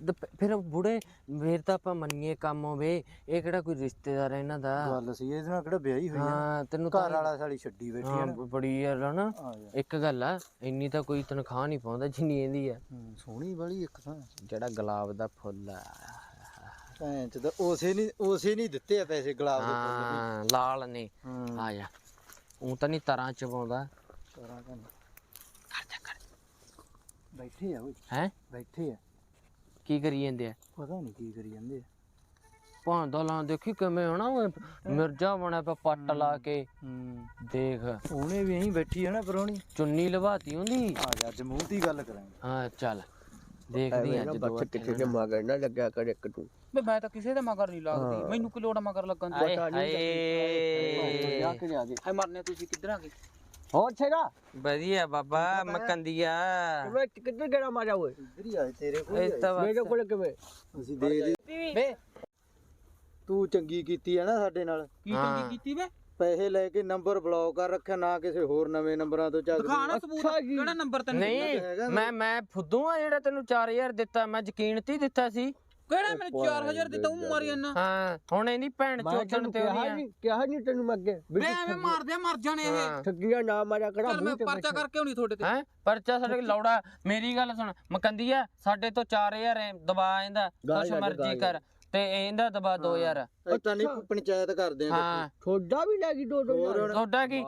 ਦੁਪ- ਫਿਰ ਬੁੜੇ ਫੇਰ ਤਾਂ ਆਪਾਂ ਮੰਨੀਏ ਕੰਮ ਹੋਵੇ ਇਹ ਕਿਹੜਾ ਕੋਈ ਰਿਸ਼ਤੇਦਾਰ ਹੈ ਇਹਨਾਂ ਦਾ? ਗੱਲ ਸੀ ਇਹਦੇ ਨਾਲ ਕਿਹੜਾ ਵਿਆਹੀ ਹੋਈ ਆ। ਹਾਂ ਤੈਨੂੰ ਘਰ ਵਾਲਾ ਸਾਲੀ ਛੱਡੀ ਬੈਠੀ ਹਾਂ ਆ ਨਾ। ਬ- ਬੜੀ ਯਾਰ ਹਨਾ ਆ ਜਾ। ਇੱਕ ਗੱਲ ਆ ਇੰਨੀ ਤਾਂ ਕੋਈ ਤਨਖਾਹ ਨਹੀਂ ਪਾਉਂਦਾ ਜਿੰਨੀ ਇਹਦੀ ਆ। ਹੂੰ, ਸੋਹਣੀ ਵਾਲੀ ਇੱਕ ਤਾਂ। ਜਿਹੜਾ ਗੁਲਾਬ ਦਾ ਫੁੱਲ ਆ। ਭੈਣ ਚ ਤਾਂ ਉਸੇ ਨਹੀਂ ਉਸੇ ਨਹੀਂ ਦਿੱਤੇ ਆ ਪੈਸੇ ਗੁਲਾਬ ਦੇ ਫੁੱਲ ਹਾਂ ਲਾਲ ਨੇ। ਹੂੰ। ਆ ਜਾ। ਉਹ ਤਾਂ ਨਹੀਂ ਤਰਾਂ ਚਵਾਉਂਦਾ ਕਰਾਂ ਤਾਂ ਬੈਠੇ ਆ ਓਏ ਹੈ? ਬੈਠੇ ਆ। ਕੀ ਕਰੀ ਜਾਂਦੇ ਆ? ਪਤਾ ਨਹੀਂ ਕੀ ਕਰੀ ਜਾਂਦੇ ਆ। ਭਾਂਦਾ ਲਾਂ ਦੇਖੀ ਕਿਵੇਂ ਹਨਾ ਮਿਰਜਾ ਬਣਿਆ ਪਿਆ ਪੱਟ ਲਾ ਕੇ। ਹੂੰ। ਦੇਖ। ਉਹਨੇ ਵੀ ਐਂ ਬੈਠੀ ਆ ਨਾ ਪਰੋਣੀ। ਚੁੰਨੀ ਲਵਾਤੀ ਹੁੰਦੀ ਆ ਜਾ ਅੱਜ ਮੂੰਹ ਦੀ ਗੱਲ ਕਰਾਂਗੇ। ਹਾਂ ਚੱਲ। ਦੇਖਦੀ ਅੱਜ ਦੋ ਕਿੱਥੇ ਤੇ ਮਗਰ ਨਾ ਲੱਗਿਆ ਕਰ ਇੱਕ ਤੂੰ। ਵੇ ਮੈਂ ਤਾਂ ਕਿਸੇ ਦੇ ਮਗਰ ਨਹੀਂ ਲੱਗਦੀ। ਮੈਨੂੰ ਕੀ ਲੋੜ ਮਗਰ ਲੱਗਣ ਦੀ? ਆਏ ਹਾਏ। ਜਾ ਕੇ ਜਾ ਦੇ। ਹਾਏ ਮਰਨੇ ਤੁਸੀਂ ਕਿੱਧਰ ਆ ਗਏ? ਹੋਰ ਛੇਗਾ? ਵਧੀਆ ਬਾਬਾ ਮਕੰਦੀਆ ਕਿਵੇਂ ਕਿੱਧਰ ਗੇੜਾ ਮਾਰਿਆ ਓਏ? ਇੱਧਰ ਹੀ ਆਏ ਤੇਰੇ ਕੋਲ ਇਹ ਤਾਂ ਮੇਰੇ ਕੋਲ ਕਿਵੇਂ? ਅਸੀਂ ਦੇ ਦੀ। ਵੇ ਤੂੰ ਚੰਗੀ ਕੀਤੀ ਆ ਨਾ ਸਾਡੇ ਨਾਲ। ਕੀ ਹਾਂ। ਚੰਗੀ ਕੀਤੀ ਵੇ? ਪੈਸੇ ਲੈ ਕੇ ਨੰਬਰ ਬਲੌਕ ਕਰ ਰੱਖਿਆ ਨਾ ਕਿਸੇ ਹੋਰ ਨਵੇਂ ਨੰਬਰਾਂ ਤੋਂ ਚੱਕ ਦਿਖਾਣਾ ਸਬੂਤ ਕਿਹੜਾ ਨੰਬਰ ਤੈਨੂੰ ਨਹੀਂ ਮੈਂ ਮੈਂ ਫੁੱਦੂ ਆ ਜਿਹੜਾ ਤੈਨੂੰ 4000 ਦਿੱਤਾ ਮੈਂ ਯਕੀਨ ਤੇ ਹੀ ਦਿੱਤਾ ਸੀ। ਕਿਹੜਾ ਮੈਨੂੰ 4000 ਦਿੱਤਾ ਉਹ ਮਾਰੀ ਜਾਂਦਾ। ਹਾਂ ਹੁਣ ਇਹਦੀ ਭੈਣ ਮੈਂ ਚੋਦਣ ਤੇ ਨਹੀਂ ਕਿਹਾ ਨਹੀਂ ਤੈਨੂੰ ਮੈਂ ਅੱਗੇ। ਵੀ ਵੇ ਐਵੇਂ ਮਾਰਦੇ ਮਰ ਜਾਣੇ ਇਹ। ਠੱਗੀਆਂ ਨਾ ਮਾਰਿਆ ਕਰਾ ਮੈਂ ਪਰਚਾ ਕਰਕੇ ਹੁਣੀ ਤੁਹਾਡੇ ਤੇ। ਹੈ? ਪਰਚਾ ਸਾਡੇ ਲੌੜਾ। ਮੇਰੀ ਗੱਲ ਸੁਣ ਮਕੰਦੀਆ ਸਾਡੇ ਤੋਂ 4000 ਹੈ ਦਬਾ ਇਹਦਾ ਗਾਲ ਕੁਛ ਮਰਜ਼ੀ ਕਰ। ਤੇ ਇਹਦਾ ਦਬਾ 2000 ਤਾਂ ਨਹੀਂ ਪੰਚਾਇਤ ਕਰਦੇ ਆ ਹਾਂ। ਥੋੜਾ ਵੀ ਦੋ ਦੋ ਹਜ਼ਾਰ। ਤੁਹਾਡਾ ਕੀ?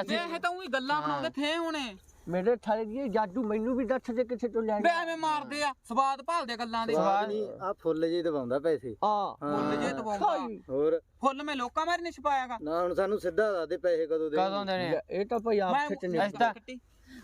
ਅਸੀਂ ਇਹ ਤਾਂ ਉਹੀ ਗੱਲਾਂ ਬਣਾਉਂਦੇ ਥੇ ਹੁਣੇ। ਮੇਰੇ ਥਾਲੇ ਦੀ ਜਾਦੂ ਮੈਨੂੰ ਵੀ ਦੱਸ ਦੇ ਕਿੱਥੇ ਤੋਂ ਵੇ ਲੈਣਾ ਐਵੇਂ ਮਾਰਦੇ ਆ ਸਵਾਦ ਭਾਲਦੇ ਗੱਲਾਂ ਦੇ। ਸਵਾਦ ਨਹੀਂ ਆ ਫੁੱਲ ਜੇ ਦਵਾਉਂਦਾ ਪੈਸੇ। ਆ ਫੁੱਲ ਜੇ ਦਬਾਉਂਦਾ। ਹੋਰ? ਫੁੱਲ ਮੈਂ ਲੋਕਾਂ ਮਾਰੇ ਨਹੀਂ ਛਪਾਇਆਗਾ। ਨਾ ਹੁਣ ਸਾਨੂੰ ਸਿੱਧਾ ਦੱਸ ਦੇ ਪੈਸੇ ਕਦੋਂ ਦੇ ਕਦੋਂ ਦੇਣੇ? ਇਹ ਤਾਂ ਭਈ ਆਪ ਮੈਂ ਛੱਟ ਇਸ ਤਰ੍ਹਾਂ-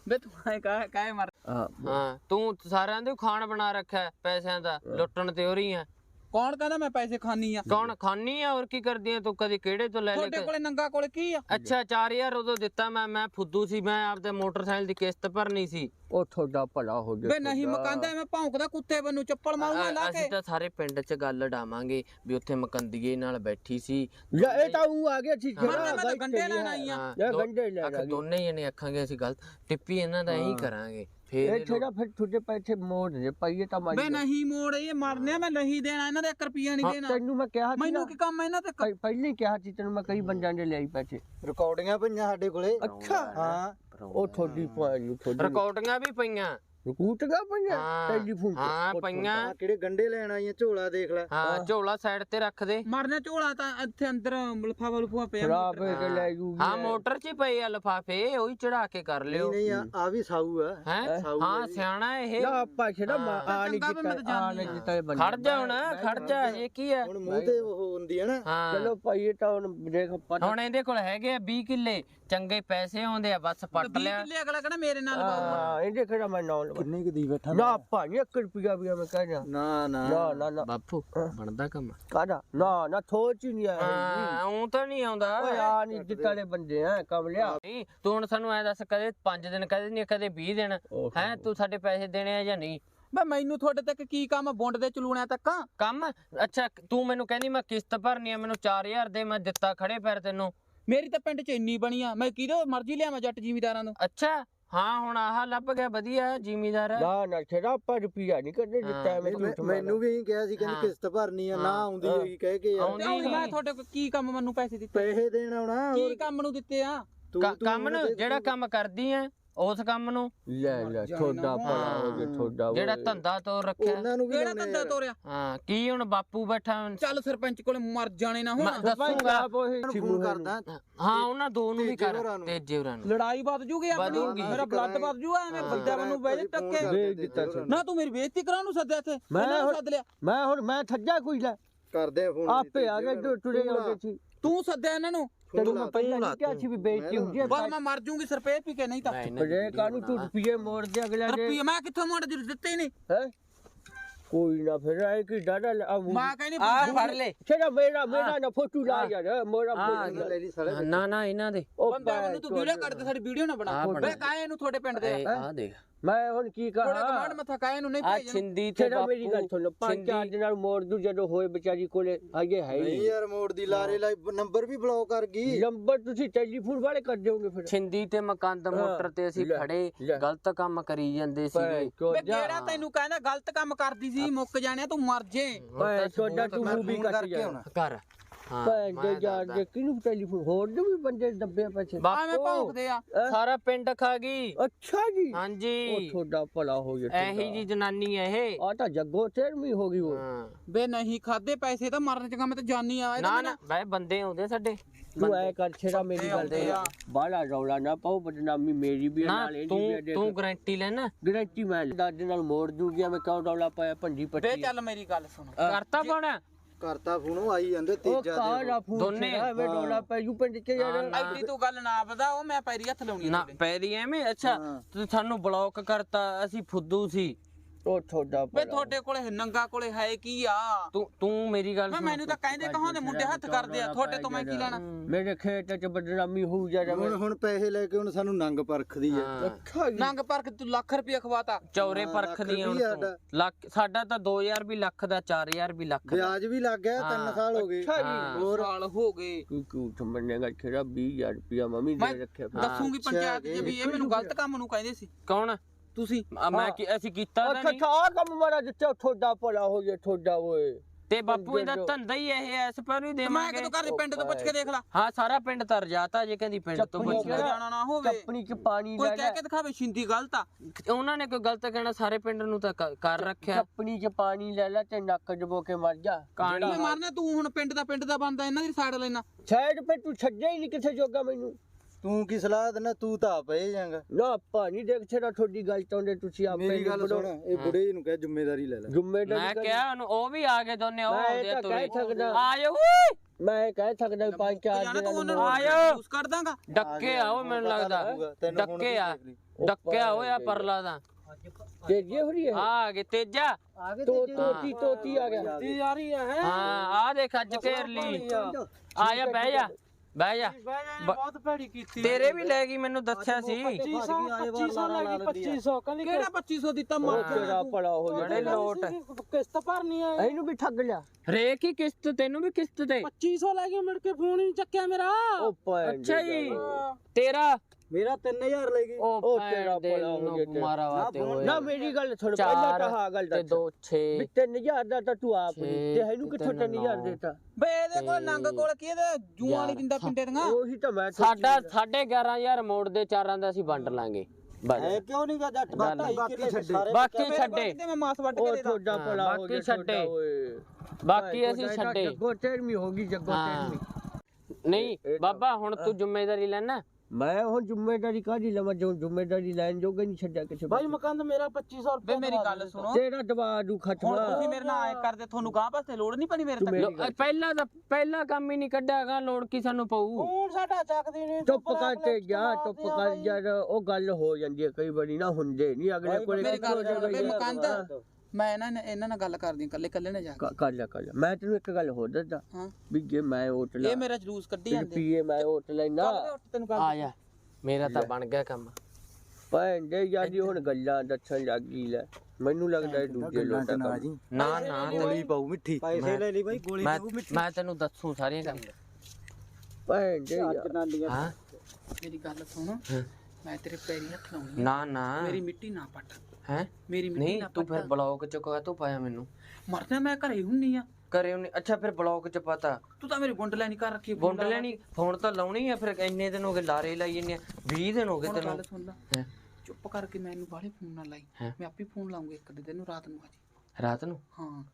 ਵੇ ਤੂੰ ਐ ਕਾਹ ਮਰ। ਹਾਂ। ਹਾਂ ਤੂੰ ਸਾਰਿਆਂ ਦੇ ਖਾਣ ਬਣਾ ਰੱਖਿਆ ਹੈ ਪੈਸਿਆਂ ਦਾ। ਲੁੱਟਣ ਤੇ ਹੋ ਰਹੀ ਆ। ਕੌਣ ਕਹਿੰਦਾ ਮੈਂ ਪੈਸੇ ਖਾਨੀ ਆ? ਕੌਣ ਖਾਨੀ ਆ? ਹੋਰ ਕੀ ਕਰਦੀ ਆ ਤੂੰ? ਕਦੇ ਕਿਹੜੇ ਤੋਂ ਲੈ ਲੈ ਤੁਹਾਡੇ ਕੇ ਕੋਲੇ ਨੰਗਾ ਕੋਲੇ ਕੀ ਆ? ਅੱਛਾ 4000 ਉਦੋਂ ਦਿੱਤਾ ਮੈਂ ਮੈਂ ਫੁੱਦੂ ਸੀ ਮੈਂ ਆਪਦੇ ਮੋਟਰਸਾਈਕਲ ਦੀ ਕਿਸ਼ਤ ਭਰਨੀ ਸੀ। ਉਹ ਤੁਹਾਡਾ ਭਲਾ ਹੋ ਜਾ ਵੇ ਨਹੀਂ ਮਕਾਂਦਾ ਮੈਂ ਭੌਂਕਦਾ ਕੁੱਤੇ ਬੰਨੂ ਚੱਪਲ ਮਾਰੂੰਗਾ ਲਾ ਅਸੀਂ ਕੇ। ਤਾਂ ਸਾਰੇ ਪਿੰਡ 'ਚ ਗੱਲ ਡਾਵਾਂਗੇ ਵੀ ਉੱਥੇ ਮਕੰਦੀਏ ਨਾਲ ਬੈਠੀ ਸੀ। ਯਾ ਇਹ ਤਾਂ ਉਹ ਆ ਗਿਆ ਸੀ ਮਰਨੇ ਮੈਂ ਤਾਂ ਗੰਡੇ ਲੈਣ ਆਈ ਆ ਹਾਂ, ਦੋ- ਗੰਢੇ ਲੈ ਆਖ ਲਾਂਗੇ। ਦੋਨੇ ਜਣੇ ਆਖਾਂਗੇ ਅਸੀਂ ਗਲਤ। ਟਿੱਪੀ ਇਹਨਾਂ ਦਾ ਇਹੀ ਕਰਾਂਗੇ ਫੇਰ ਇਹ ਇਹ ਲੋਕ- ਫਿਰ ਤੁਹਾਡੇ ਪੈਸੇ ਮੋੜ ਦੇ ਪਈਏ ਤਾਂ ਮਾਰੀ ਨਹੀਂ ਮੋੜ ਇਹ ਮਰਨੇ ਆ, ਮੈਂ ਨਹੀਂ ਦੇਣਾ ਇਹਨਾਂ ਦੇ 1 ਰੁਪਿਆ ਨਹੀਂ ਦੇਣਾ। ਤੈਨੂੰ ਮੈਂ ਕਿਹਾ ਸੀ ਮੈਨੂੰ ਨਾ, ਕੀ ਕੰਮ ਆ ਇਹਨਾਂ ਤੇ? ਪਹਿ- ਪਹਿਲਾਂ ਹੀ ਕਿਹਾ ਸੀ ਤੈਨੂੰ ਮੈਂ ਕਈ ਬੰਦਿਆਂ ਦੇ ਲਿਆਈ ਪੈਸੇ। ਰਿਕਾਰਡਿੰਗਾਂ ਪਈਆਂ ਸਾਡੇ ਕੋਲੇ। ਅੱਛਾ। ਹਾਂ। ਉਹ ਤੁਹਾਡੀ ਭਾਈ ਨੂੰ ਰਿਕਾਰਡਿੰਗਾਂ ਵੀ ਪਈਆਂ। ਰਕੂਟਗਾ ਪਈਆਂ ਹਾਂ, ਟੈਲੀਫੋਨ ਤੇ ਹਾਂ ਪਈਆਂ। ਆਹ ਕਿਹੜੇ ਗੰਡੇ ਲੈਣ ਆਈਆਂ? ਝੋਲਾ ਦੇਖ ਲੈ। ਹਾਂ ਝੋਲਾ ਸਾਈਡ ਤੇ ਰੱਖ ਦੇ। ਮਰਨੇ ਝੋਲਾ ਤਾਂ ਇੱਥੇ ਅੰਦਰ ਲਫਾਫਾ ਲਫੂਆ ਪਿਆ ਖਰਾਬ। ਹੋ ਕੇ ਲੈ ਜੂਗੀ। ਹਾਂ ਮੋਟਰ 'ਚ ਹੀ ਪਏ ਆ ਲਫਾਫੇ ਉਹੀ ਚੜਾ ਕੇ ਕਰ ਨਹੀਂ ਲਿਓ। ਨਹੀਂ ਆ ਆ ਵੀ ਸਾਊ ਆ। ਹੈ? ਸਾਊ ਹਾਂ ਸਿਆਣਾ ਇਹ। ਨਾ ਆਪਾਂ ਛੜਾ ਹਾਂ। ਆ ਨਹੀਂ ਚੰਗਾ ਵੀ ਮੈਂ ਕੀਤਾ ਆ ਨਹੀਂ ਹਾਂ। ਕੀਤਾ ਇਹ ਬੰਦਾ। ਖੜ ਜਾ ਹੁਣ ਖੜ ਜਾ ਇਹ ਕੀ ਆ ਹੁਣ ਮੂੰਹ ਤੇ ਉਹ ਹੁੰਦੀ ਹੈ ਨਾ। ਹਾਂ। ਚਲੋ ਭਾਈ ਇਹ ਤਾਂ ਹੁਣ ਦੇਖ ਪਤਾ ਹੁਣ ਇਹਦੇ ਕੋਲ ਹੈਗੇ ਆ 20 ਕਿੱਲੇ ਚੰਗੇ ਪੈਸੇ ਆਉਂਦੇ ਆ ਬਸ ਪੱਟ ਲਿਆ। ਕਿੱਲੇ ਅਗਲਾ ਕਹਿੰਦਾ ਮੇਰੇ ਨਾਲ ਹਾਂ ਇਹਦੇ ਕਿਹੜਾ ਮੈਂ ਨਾ ਕਿੰਨੇ ਕੁ ਦੀ ਬੈਠਾ ਨਾ ਨਹੀਂ 1 ਰੁਪਿਆ ਵੀ ਮੈਂ ਕਹਿਣਾ ਨਾ ਨਾ। ਨਾ ਨਾ ਨਾ। ਬਾਪੂ ਬਣਦਾ ਕੰਮ? ਕਾਦਾ ਨਾ ਨਾ ਥੋਚ ਹੀ ਨਹੀਂ ਆਇਆ ਹਾਂ ਉਹ ਤਾਂ ਨਹੀਂ ਆਉਂਦਾ। ਓਏ ਆ ਨਹੀਂ ਜਿੱਤਾਲੇ ਬੰਦੇ ਆ ਕਮਲਿਆ ਨਹੀਂ ਤੂੰ ਹੁਣ ਸਾਨੂੰ ਐ ਦੱਸ ਕਦੇ 5 ਦਿਨ ਕਦੇ ਨਹੀਂ ਕਦੇ 20 ਦਿਨ। ਹੈ ਤੂੰ ਸਾਡੇ ਪੈਸੇ ਦੇਣੇ ਆ ਜਾਂ ਨਹੀਂ? ਬਈ ਮੈਨੂੰ ਤੁਹਾਡੇ ਤੱਕ ਕੀ ਕੰਮ ਬੁੰਡ ਦੇ ਚਲੂਣਿਆਂ ਤੱਕ? ਕੰਮ? ਅੱਛਾ ਤੂੰ ਮੈਨੂੰ ਕਹਿੰਦੀ ਮੈਂ ਕਿਸ਼ਤ ਭਰਨੀ ਆ ਮੈਨੂੰ 4000 ਦੇ ਮੈਂ ਦਿੱਤਾ ਖੜੇ ਪੈਰ ਤੈਨੂੰ। ਮੇਰੀ ਤਾਂ ਪਿੰਡ 'ਚ ਇੰਨੀ ਬਣੀ ਆ ਮੈਂ ਕਿਹਦੇ ਮਰਜ਼ੀ ਲਿਆਵਾਂ ਜੱਟ ਜ਼ਿਮੀਦਾਰਾਂ ਨੂੰ? ਅੱਛਾ ਹਾਂ ਹੁਣ ਆਹ ਲੱਭ ਗਿਆ ਵਧੀਆ ਜ਼ਿਮੀਦਾਰ ਨਾ ਨਾ ਛੜਾ ਆਪਾਂ ਰੁਪਿਆ ਨਹੀਂ ਕੱਢੇ ਦਿੱਤਾ ਮੈਂ ਮੈਨੂੰ ਵੀ ਇਹੀ ਕਿਹਾ ਸੀ ਕਹਿੰਦੀ ਹਾਂ। ਕਿਸ਼ਤ ਭਰਨੀ ਆ ਨਾ ਹਾਂ। ਆਉਂਦੀ ਹੈਗੀ ਕਹਿ ਕੇ ਯਾਰ। ਆਉਂਦੀ ਮੈਂ ਨਹੀਂ। ਤੁਹਾਡੇ ਕੋਲ ਕੀ ਕੰਮ ਮੈਨੂੰ ਪੈਸੇ ਦਿੱਤੇ? ਪੈਸੇ ਦੇਣ ਆਉਣਾ ਕੀ ਕੰਮ ਨੂੰ ਦਿੱਤੇ ਆ? ਕੰਮ ਨੂੰ ਜਿਹੜਾ ਕੰਮ ਕਰਦੀ ਐ ਉਸ ਕੰਮ ਨੂੰ। ਲੈ ਲੈ ਥੋੜਾ ਭਲਾ ਹੋ ਗਿਆ ਥੋੜਾ ਜਿਹੜਾ ਧੰਦਾ ਤੋਂ ਰੱਖਿਆ। ਉਹਨਾਂ ਨੂੰ ਵੀ ਕਿਹੜਾ ਲਾਉਣੇ ਧੰਦਾ ਯਾਰ। ਤੋਰਿਆ? ਹਾਂ ਕੀ ਹੁਣ ਬਾਪੂ ਬੈਠਾ ਚੱਲ ਸਰਪੰਚ ਕੋਲੇ ਮਰ ਜਾਣੇ ਨਾ ਹੁਣ। ਮੈਂ ਦੱਸੂਗਾ। ਉਹਨਾਂ ਨੂੰ ਫੋਨ ਕਰਦਾ। ਹਾਂ। ਉਹਨਾਂ ਦੋ ਨੂੰ ਵੀ ਕਰ। ਤੇਜੇ ਹੋਰਾਂ ਨੂੰ। ਲੜਾਈ ਵੱਧ ਜੂਗੀ ਆਪਣੀ। ਵਧੂਗੀ। ਮੇਰਾ ਬਲੱਡ ਵੱਧ ਜੂਗਾ ਐਵੇਂ ਬੰਦਿਆਂ ਨੂੰ ਬਹਿ ਟੱਕੇ। ਦਿੱਤਾ ਨੂੰ। ਤੂੰ ਮੇਰੀ ਬੇਇੱਜ਼ਤੀ ਕਰਾਉਣ ਨੂੰ ਸੱਦਿਆ ਇੱਥੇ। ਮੈਂ ਇਹਨਾਂ ਨੂੰ ਸੱਦ ਲਿਆ। ਮੈਂ ਹੁਣ ਮੈਂ ਥੱਜਾ ਕੋਈ ਲੈ। ਕਰਦੇ ਆ ਫੋਨ। ਆਪੇ ਆ ਗਏ ਜੋ ਟੁਰੇ ਆਉਂਦੇ ਸੀ। ਤੂੰ ਸੱਦਿਆ ਇਹਨਾਂ ਨੂੰ। ਤੈਨੂੰ ਮੈਂ ਪਹਿਲਾਂ ਨਹੀਂ ਕਿਹਾ ਸੀ ਵੀ ਬੇਇੱਜ਼ਤੀ ਹੁੰਦੀ ਹੈ ਬਸ ਮੈਂ ਮਰ ਜੂਗੀ ਸਰਪੇ ਪੀ ਕੇ ਨਹੀਂ ਤਾਂ। ਮੈਂ ਇਹਨਾਂ ਦੀ ਬੜੇ ਕਾਨੂੰ ਤੂੰ ਰੁਪਏ ਮੋੜ ਦੇ ਅਗਲੇ ਦੇ? ਰੁਪਈਆ ਮੈਂ ਕਿੱਥੋਂ ਮੋੜ ਦੇ ਦਿੱਤੇ ਹੀ ਨਹੀਂ। ਹੈ? ਕੋਈ ਨਾ ਫਿਰ ਆਏ ਕਿ ਡਾਡਾ ਆ ਮੈਂ ਕਹਿੰਦੀ ਆ ਫੜ ਲੈ। ਛੇੜਾ ਮੇਰਾ ਮੇਰਾ ਨਾ ਫੋਟੋ ਲਾ ਯਾਰ ਮੇਰਾ ਹਾਂ, ਫੋਟੋ ਲੈ। ਲਈ ਸਾਲੇ ਹਾਂ, ਨਾ ਨਾ ਇਹਨਾਂ ਦੇ। ਉਹ ਬੰਦਾ ਮੈਨੂੰ ਤੂੰ ਵੀਡੀਓ ਕੱਢ ਸਾਡੀ ਵੀਡੀਓ ਨਾ ਬਣਾ। ਵੇ ਕਾਏ ਇਹਨੂੰ ਤੁਹਾਡੇ ਪਿੰਡ ਦੇ ਆ। ਦੇਖ। ਮੈਂ ਹੁਣ ਕੀ ਥੋੜਾ ਕਹਾਂ ਕਮਾਂਡ ਮੱਥਾ ਕਾਏ ਇਹਨੂੰ ਨਹੀਂ ਆ ਭੇਜਣਾ। ਛਿੰਦੀ ਤੇ ਛੇੜਾ ਮੇਰੀ ਗੱਲ ਸੁਣ ਪੰਜ ਚਾਰ ਦਿਨਾਂ ਨੂੰ ਮੋੜ ਦੂ ਜਦੋਂ ਹੋਏ ਵਿਚਾਰੀ ਕੋਲੇ ਆਗੇ ਹੈ ਹੀ ਨਹੀਂ ਨਹੀਂ। ਯਾਰ ਮੋੜ ਦੀ ਲਾਰੇ ਲਾਈ ਨੰਬਰ ਵੀ ਬਲੌਕ ਕਰ ਗਈ। ਨੰਬਰ ਤੁਸੀਂ ਟੈਲੀਫੋਨ ਵਾਲੇ ਕਰ ਦਿਓਗੇ ਫਿਰ। ਛਿੰਦੀ ਤੇ ਮਕੰਦ ਮੋਟਰ ਤੇ ਅਸੀਂ ਲੈ, ਖੜੇ ਲੈ। ਗਲਤ ਕੰਮ ਕਰੀ ਜਾਂਦੇ ਸੀਗੇ। ਭਾਈ ਚੋ ਵੇ ਕਿਹੜਾ ਤੈਨੂੰ ਕਹਿੰਦਾ ਗਲਤ ਕੰਮ ਕਰਦੀ ਸੀ ਮੁੱਕ ਜਾਣਿਆ ਤੂੰ ਮਰ ਜੇ। ਭਾਈ ਚੋਦਾ ਤੂੰ ਮੈਂ ਵੀ ਫੋਨ ਕਰਕੇ ਆਉਣਾ। ਕਰ ਹਾਂ ਭਾਈ ਮੈਂ ਦੇ ਯਾਰ ਦੱਸਦਾ। ਦੇ ਕਿਨੂੰ ਟੈਲੀਫੋਨ ਹੋਰ ਦੇ ਵੀ ਬੰਦੇ ਦੱਬੇ ਪਿੱਛੇ ਐਵੇਂ ਬਾਪੂ ਭੌਂਕਦੇ ਆ। ਹੈਂ? ਸਾਰਾ ਪਿੰਡ ਖਾ ਗਈ। ਅੱਛਾ ਜੀ। ਉਹ ਹਾਂਜੀ ਤੁਹਾਡਾ ਭਲਾ ਹੋ ਗਿਆ ਇਹੀ ਜੀ ਜਨਾਨੀ ਹੈ ਇਹ। ਆ ਤਾਂ ਜੱਗੋ ਤੇਰਵੀਂ ਹੋ ਗਈ ਉਹ। ਹਾਂ। ਵੇ ਨਹੀਂ ਖਾਦੇ ਪੈਸੇ ਤਾਂ ਮਰਨ ਚੰਗਾ ਮੈਂ ਤਾਂ ਜਾਨੀ ਆ ਨਾ ਨਾ ਬਈ ਬੰਦੇ ਆਉਂਦੇ ਸਾਡੇ। ਤੂੰ ਐ ਕਰ ਛੇੜਾ ਮੇਰੀ ਗੱਲ ਆਉਂਦੇ ਤੇ ਆ। ਬਾਲਾ ਰੌਲਾ ਨਾ ਪਾਓ ਬਦਨਾਮੀ ਮੇਰੀ ਵੀ ਹੈ, ਨਾ ਨਾਲ ਇਹਦੀ ਤੂੰ ਵੀ ਹੈ, ਦੇਖ। ਤੂੰ ਗਾਰੰਟੀ ਲੈਣਾ ਗਰੰਟੀ ਮੈਂ ਦਾਦੇ ਨਾਲ ਮੋੜ ਦੂਗੀ ਮੈਂ ਕਿਉਂ ਰੌਲਾ ਪਾਇਆ ਭੰਡੀ ਪੱਟੀ। ਚੱਲ ਮੇਰੀ ਗੱਲ ਸੁਣ। ਕਰਤਾ ਬਣਾ ਕਰਤਾ ਫੋਨ ਉਹ ਆਈ ਜਾਂਦੇ ਉਹ ਤੀਜਾ ਦੇ ਫੋਨ ਦੋਨੇ। ਦੋਨੇ ਰੌਲਾ ਪੈ ਜੂ ਪਿੰਡ ਚ ਯਾਰ। ਐਡੀ ਤੂੰ ਗੱਲ ਨਾ ਵਧਾ ਉਹ ਮੈਂ ਪੈਰੀ ਹੱਥ ਲਾਉਣੀ ਨਾ ਪੈਰੀ ਐਵੇਂ ਅੱਛਾ ਹਾਂ। ਤੂੰ ਸਾਨੂੰ ਬਲੌਕ ਕਰਤਾ ਅਸੀਂ ਫੁੱਦੂ ਸੀ। ਉਹ ਤੁਹਾਡਾ ਵੇ ਤੁਹਾਡੇ ਕੋਲੇ ਨੰਗਾ ਕੋਲੇ ਹੈ ਕੀ ਆ? ਤੂੰ ਤੂੰ ਮੇਰੀ ਗੱਲ ਮੈਂ ਸੁਣ ਮੈਨੂੰ ਤਾਂ ਕਹਿੰਦੇ ਕਹਾਂਦੇ ਮੁੰਡੇ ਹੱਥ ਕਰਦੇ ਆ ਤੁਹਾਡੇ ਤੋਂ ਮੈਂ ਕੀ ਲੈਣਾ? ਮੇਰੇ ਖੇਤ ਚ ਬਦਨਾਮੀ ਹੋਊ ਜਾ ਹੁਣ ਹੁਣ ਪੈਸੇ ਲੈ ਕੇ ਹੁਣ ਸਾਨੂੰ ਨੰਗ ਪਰਖਦੀ ਹਾਂ। ਅੱਛਾ ਜੀ ਨੰਗ ਪਰਖ ਤੂੰ ਲੱਖ ਰੁਪਇਆ ਖਵਾਤਾ। ਚੌਰੇ ਹਾਂ, ਪਰਖਦੀਆਂ ਹੁਣ ਤੂੰ। ਰੁਪਈਆ ਲੱਖ ਸਾਡਾ ਤਾਂ 2000 ਵੀ ਲੱਖ ਦਾ 4000 ਵੀ ਲੱਖ ਦਾ। ਵਿਆਜ ਵੀ ਲੱਗ ਗਿਆ 3 ਸਾਲ ਹੋ ਗਏ। ਅੱਛਾ। ਜੀ। ਹੋਰ? ਸਾਲ ਹੋ ਗਏ। ਤੂੰ ਕਿਉਂ ਥੰਮਣੇਗਾ ਖੇੜਾ? 20000 ਰੁਪਇਆ ਮੰਮੀ ਮੈਂ ਦੇ ਰੱਖਿਆ। ਦੱਸੂਗੀ ਪੰਚਾਇਤ ਜੀ ਵੀ ਇਹ ਮੈਨੂੰ ਗਲਤ ਕੰਮ ਨੂੰ ਕਹਿੰਦੇ ਸੀ। ਕੌਣ? ਤੁਸੀਂ ਆ, ਮੈਂ ਕੀ ਅਸੀਂ ਕੀਤਾ ਤਾਂ ਅੱਛਾ ਨਹੀਂ। ਅੱਛਾ ਆਹ ਕੰਮ ਮਾਰਾ ਜਿੱਥੇ ਤੁਹਾਡਾ ਭਲਾ ਹੋ ਗਿਆ ਤੁਹਾਡਾ ਓਏ। ਤੇ ਬਾਪੂ ਇਹਦਾ ਧੰਦਾ ਹੀ ਇਹ ਐਸ ਪਰ ਵੀ ਤੇ ਮੈਂ ਦੇਵਾਂਗੇ। ਕਿਦੋਂ ਘਰ ਦੇ ਪਿੰਡ ਤੋਂ ਪੁੱਛ ਕੇ ਦੇਖ ਲਾ? ਹਾਂ ਸਾਰਾ ਪਿੰਡ ਤਰ ਜਾਤਾ ਜੇ ਕਹਿੰਦੀ ਪਿੰਡ ਤੋਂ ਚੱਪਣੀ ਪੁੱਛ ਮੁੱਕ ਜਾਣਾ ਨਾ ਹੋਵੇ। ਚੱਪਣੀ ਚ ਪਾਣੀ ਕੋਈ ਕਹਿ ਕੇ ਦਿਖਾਵੇ ਸ਼ਿੰਦੀ ਗਲਤ ਆ? ਉਹਨਾਂ ਨੇ ਕੋਈ ਗਲਤ ਕਹਿਣਾ ਸਾਰੇ ਪਿੰਡ ਨੂੰ ਤਾਂ ਕ- ਕਰ ਰੱਖਿਆ। ਚੱਪਣੀ ਚ ਪਾਣੀ ਲੈ ਲੈ ਤੇ ਨੱਕ ਡਬੋ ਕੇ ਮਰ ਜਾ। ਕਹਾਣੀ ਮੈਂ ਮਾਰਨਾ ਤੂੰ ਹੁਣ ਪਿੰਡ ਦਾ ਪਿੰਡ ਦਾ ਬੰਦਾ ਇਹਨਾਂ ਦੀ ਸਾਈਡ ਲੈਣਾ। ਸਾਈਡ ਪੇ ਤੂੰ ਛੱਡਿਆ ਹੀ ਨਹੀਂ ਕਿੱਥੇ ਜੋਗਾ ਮੈਨੂੰ। ਤੂੰ ਕੀ ਸਲਾਹ ਦੇਣਾ ਤੂੰ ਤਾਂ ਪਏ ਜਾਂਗਾ। ਨਾ ਪਾਣੀ ਦੇਖ ਛੜਾ ਤੁਹਾਡੀ ਗੱਲ ਚਾਹੁੰਦੇ ਤੁਸੀਂ ਆਪੇ ਮੇਰੀ ਗੱਲ ਸੁਣ ਇਹ ਬੁੜੇ ਜੀ ਨੂੰ ਕਹਿ ਜ਼ਿੰਮੇਵਾਰੀ ਲੈ ਲੈ। ਮੈਂ ਕਿਹਾ ਉਹਨੂੰ ਉਹ ਵੀ ਆ ਗਏ ਦੋਨੇ ਉਹ ਮੈਂ ਆਉਂਦੇ ਤਾਂ ਤੁਰੇ। ਕਹਿ ਸਕਦਾ। ਆਇਓ ਓਏ ਮੈਂ ਕਹਿ ਸਕਦਾ ਪੰਜ ਚਾਰ ਜਾਣਾ ਤੂੰ ਉਹਨਾਂ ਨੂੰ ਆਇਓ। ਯੂਜ਼ ਕਰ ਦਾਂਗਾ? ਡੱਕੇ ਆ ਉਹ ਮੈਨੂੰ ਲੱਗਦਾ। ਡੱਕੇ ਆ। ਡੱਕਿਆ ਹੋਇਆ ਪਰਲਾ ਦਾ। ਤੇਜੇ ਹੋ ਰਹੀ ਹੈ ਆ ਆ ਗਏ ਤੇਜਾ। ਤੋ ਤੇ ਤੋਤੀ ਤੋਤੀ ਆ ਗਿਆ। ਤੀ ਆ ਰਹੀ ਹੈ ਹਾਂ ਆ ਦੇਖ ਅੱਜ ਘੇਰ ਲਈ। ਆ ਜਾ ਬਹਿ ਜਾ। ਬਹਿ ਜਾ। ਬਹੁਤ ਭੈੜੀ ਕੀਤੀ ਤੇਰੇ ਵੀ ਲੈ ਗਈ ਮੈਨੂੰ ਦੱਸਿਆ ਸੀ। 2500 2500 ਲੱਗੀ 2500 ਕਹਿੰਦੀ ਕਿਹੜਾ 2500 ਦਿੱਤਾ ਉਹ ਮਰ ਤੇਰਾ ਭਲਾ ਹੋ ਬੜੇ ਜਾਣਾ ਲੋਟ ਕਿਸ਼ਤ ਭਰਨੀ ਹੈ ਇਹਨੂੰ ਵੀ ਠੱਗ ਲਿਆ। ਰੇਕ ਹੀ ਕਿਸ਼ਤ ਤੈਨੂੰ ਵੀ ਕਿਸ਼ਤ ਤੇ। 2500 ਲੈ ਕੇ ਮੁੜ ਕੇ ਫੋਨ ਹੀ ਚੱਕਿਆ ਮੇਰਾ। ਉਹ ਅੱਛਾ ਜੀ। ਤੇਰਾ ਮੇਰਾ 3000 ਲੈ ਗਈ। ਉਹ ਤੇਰਾ ਭਲਾ ਹੋ ਤੇ। ਮਾਰਾ ਵਾਤੇ ਹੋਏ ਨਾ ਮੇਰੀ ਗੱਲ ਸੁਣ ਪਹਿਲਾਂ ਤਾਂ ਹਾਂ ਗੱਲ ਤੇ ਦੱਸ। ਦੋ 6 ਵੀ 3000 ਦਾ ਤਾਂ ਤੂੰ ਆਪ ਤੇ ਇਹਨੂੰ ਕਿੱਥੋਂ ਤੇ 3000 ਨੌ। ਦੇਤਾ? ਬੇ ਇਹਦੇ ਕੋਲ ਨੰਗ ਕੋਲ ਕੀ ਇਹਦੇ ਜੂਆਂ ਵਾਲੀ ਦਿੰਦਾ ਪਿੰਡੇ ਦੀਆਂ? ਉਹੀ ਤਾਂ ਮੈਂ ਸਾਡਾ 11500 ਮੋੜ ਦੇ ਚਾਰਾਂ ਦਾ ਅਸੀਂ ਵੰਡ ਲਾਂਗੇ। ਬਸ। ਐ ਕਿਉਂ ਨਹੀਂ ਗਾ ਜੱਟ। ਬਾਕੀ ਛੱਡੇ। ਬਾਕੀ ਛੱਡੇ। ਮੈਂ ਮਾਸ ਵੱਢ ਕੇ ਦੇ ਦਾਂ। ਹਾਂ, ਭਲਾ ਹੋ ਬਾਕੀ ਛੱਡੇ। ਬਾਕੀ ਅਸੀਂ ਛੱਡੇ। ਜੱਗੋ ਟੇਰਮੀ ਹੋ ਗਈ ਜੱਗੋ। ਟੇਰਮੀ। ਨਹੀਂ ਬਾਬਾ ਹੁਣ ਤੂੰ ਜ਼ਿੰਮੇਵਾਰੀ ਲੈਣਾ। ਮੈਂ ਹੁਣ ਜ਼ਿੰਮੇਵਾਰੀ ਕਾਹਦੀ ਲਵਾਂ ਜੋ ਜ਼ਿੰਮੇਵਾਰੀ ਲੈਣ ਜੋਗਾ ਨਹੀਂ ਛੱਡਿਆ ਕਿਸੇ ਬਾਈ ਮਕੰਦ ਮੇਰਾ 2500 ਬੇ ਰੁਪਏ ਮੇਰੀ ਗੱਲ ਸੁਣੋ। ਤੇਰਾ ਦਬਾ ਦੂ ਹੁਣ ਖਤਮਾ ਤੁਸੀਂ ਮੇਰੇ ਨਾਲ ਆਏ ਕਰਦੇ ਤੁਹਾਨੂੰ ਗਾਂ ਪਾਸੇ ਲੋੜ ਨਹੀਂ ਪਣੀ ਮੇਰੇ ਤੂੰ ਤੱਕ? ਲੋ- ਪਹਿਲਾ ਤਾਂ ਪਹਿਲਾ ਕੰਮ ਹੀ ਨਹੀਂ ਕੱਢਿਆਗਾ ਲੋੜ ਕੀ ਸਾਨੂੰ ਪਊ। ਫੋਨ ਸਾਡਾ ਚੱਕਦੀ ਨਹੀਂ ਚੁੱਪ ਕਰਕੇ ਜਾ ਚੁੱਪ ਕਰ ਯਾਰ ਉਹ ਗੱਲ ਹੋ ਜਾਂਦੀ ਹੈ ਕਈ ਵਾਰੀ ਨਾ ਹੁੰਦੇ ਨਹੀਂ ਅਗਲੇ ਕੋਲੇ ਮੇਰੀ ਗੱਲ ਸੁਣ ਬੇ? ਮਕੰਦ ਮੈਂ ਇਹਨਾਂ ਨੇ ਇਹਨਾਂ ਨਾਲ ਗੱਲ ਕਰਦੀ ਹਾਂ, ਇਕੱਲੇ ਇਕੱਲੇ ਨੇ ਜਾ ਕੇ। ਕ- ਕਰ ਲਿਆ ਮੈਂ ਤੈਨੂੰ ਇੱਕ ਗੱਲ ਹੋਰ ਦੱਸਦਾ। ਹਾਂ। ਵੀ ਜੇ ਮੈਂ ਹੋਟਲ ਇਹ ਮੇਰਾ ਜਲੂਸ ਕੱਢੀ ਜਾਂਦੇ ਪੀਏ ਮੈਂ ਹੋਟਲ ਲੈਣਾ ਕੱਲ ਦੇ ਉੱਠ ਤੈਨੂੰ ਗੱਲ ਆ ਜਾ। ਮੇਰਾ ਤਾਂ ਬਣ ਗਿਆ ਕੰਮ। ਭੈਣ ਦੇ ਯਾਰੀ ਹੁਣ ਗੱਲਾਂ ਦੱਸਣ ਲੱਗ ਗਈ ਲੈ। ਮੈਨੂੰ ਲੱਗਦਾ ਇਹ ਦੂਜੇ ਲੋਟਾ ਕੰਮ। ਨਾ ਨਾ ਗੋਲੀ ਪਾਉ ਮਿੱਠੀ। ਪੈਸੇ ਲੈ ਲਈ ਬਾਈ ਗੋਲੀ ਮੈਂ ਮੈਂ ਤੈਨੂੰ ਦੱਸੂ ਸਾਰੀਆਂ ਕੰਮ। ਭੈਣ ਦੇ ਯਾਰ ਹਾਂ। ਮੇਰੀ ਗੱਲ ਸੁਣ। ਮੈਂ ਤੇਰੇ ਪੈਰੀ ਹੱਥ ਲਾਉਂਗੀ ਨਾ ਨਾ। ਮੇਰੀ ਮਿੱਟੀ ਨਾ ਪੱਟ। ਹੈ? ਮੇਰੀ ਮਿੱਟੀ ਨਹੀਂ ਨਾ ਤੂੰ ਫਿਰ ਪੱਟ। ਚ ਕਾ ਤੂੰ ਪਾਇਆ ਮੈਨੂੰ। ਮਰਨਾ ਮੈਂ ਘਰੇ ਹੁੰਨੀ ਆ। ਕਰੇ ਉਹਨੇ ਅੱਛਾ ਫਿਰ ਬਲੌਕ ਚ ਪਤਾ ਤੂੰ ਤਾਂ ਮੇਰੀ ਗੁੰਡ ਲੈਣੀ ਕਰ ਰੱਖੀ ਬੁੰਡ ਲੈਣੀ? ਫੋਨ ਤਾਂ ਲਾਉਣੀ ਆ ਫਿਰ ਇੰਨੇ ਦਿਨ ਹੋ ਗਏ ਲਾਰੇ ਲਾਈ ਜੰਨੇ 20 ਦਿਨ ਹੋ ਗਏ ਹੁਣ ਤੈਨੂੰ। ਗੱਲ ਸੁਣ ਲੈ। ਹੈਂ? ਚੁੱਪ ਕਰਕੇ ਮੈਨੂੰ ਬਾਹਲੇ ਫੋਨ ਨਾ ਲਾਈ। ਹੈਂ? ਮੈਂ ਆਪੇ ਫੋਨ ਲਾਉਂਗਾ ਇੱਕ ਦੇ ਦਿਨ ਨੂੰ ਰਾਤ ਨੂੰ ਹਜੇ। ਰਾਤ ਨੂੰ? ਹਾਂ।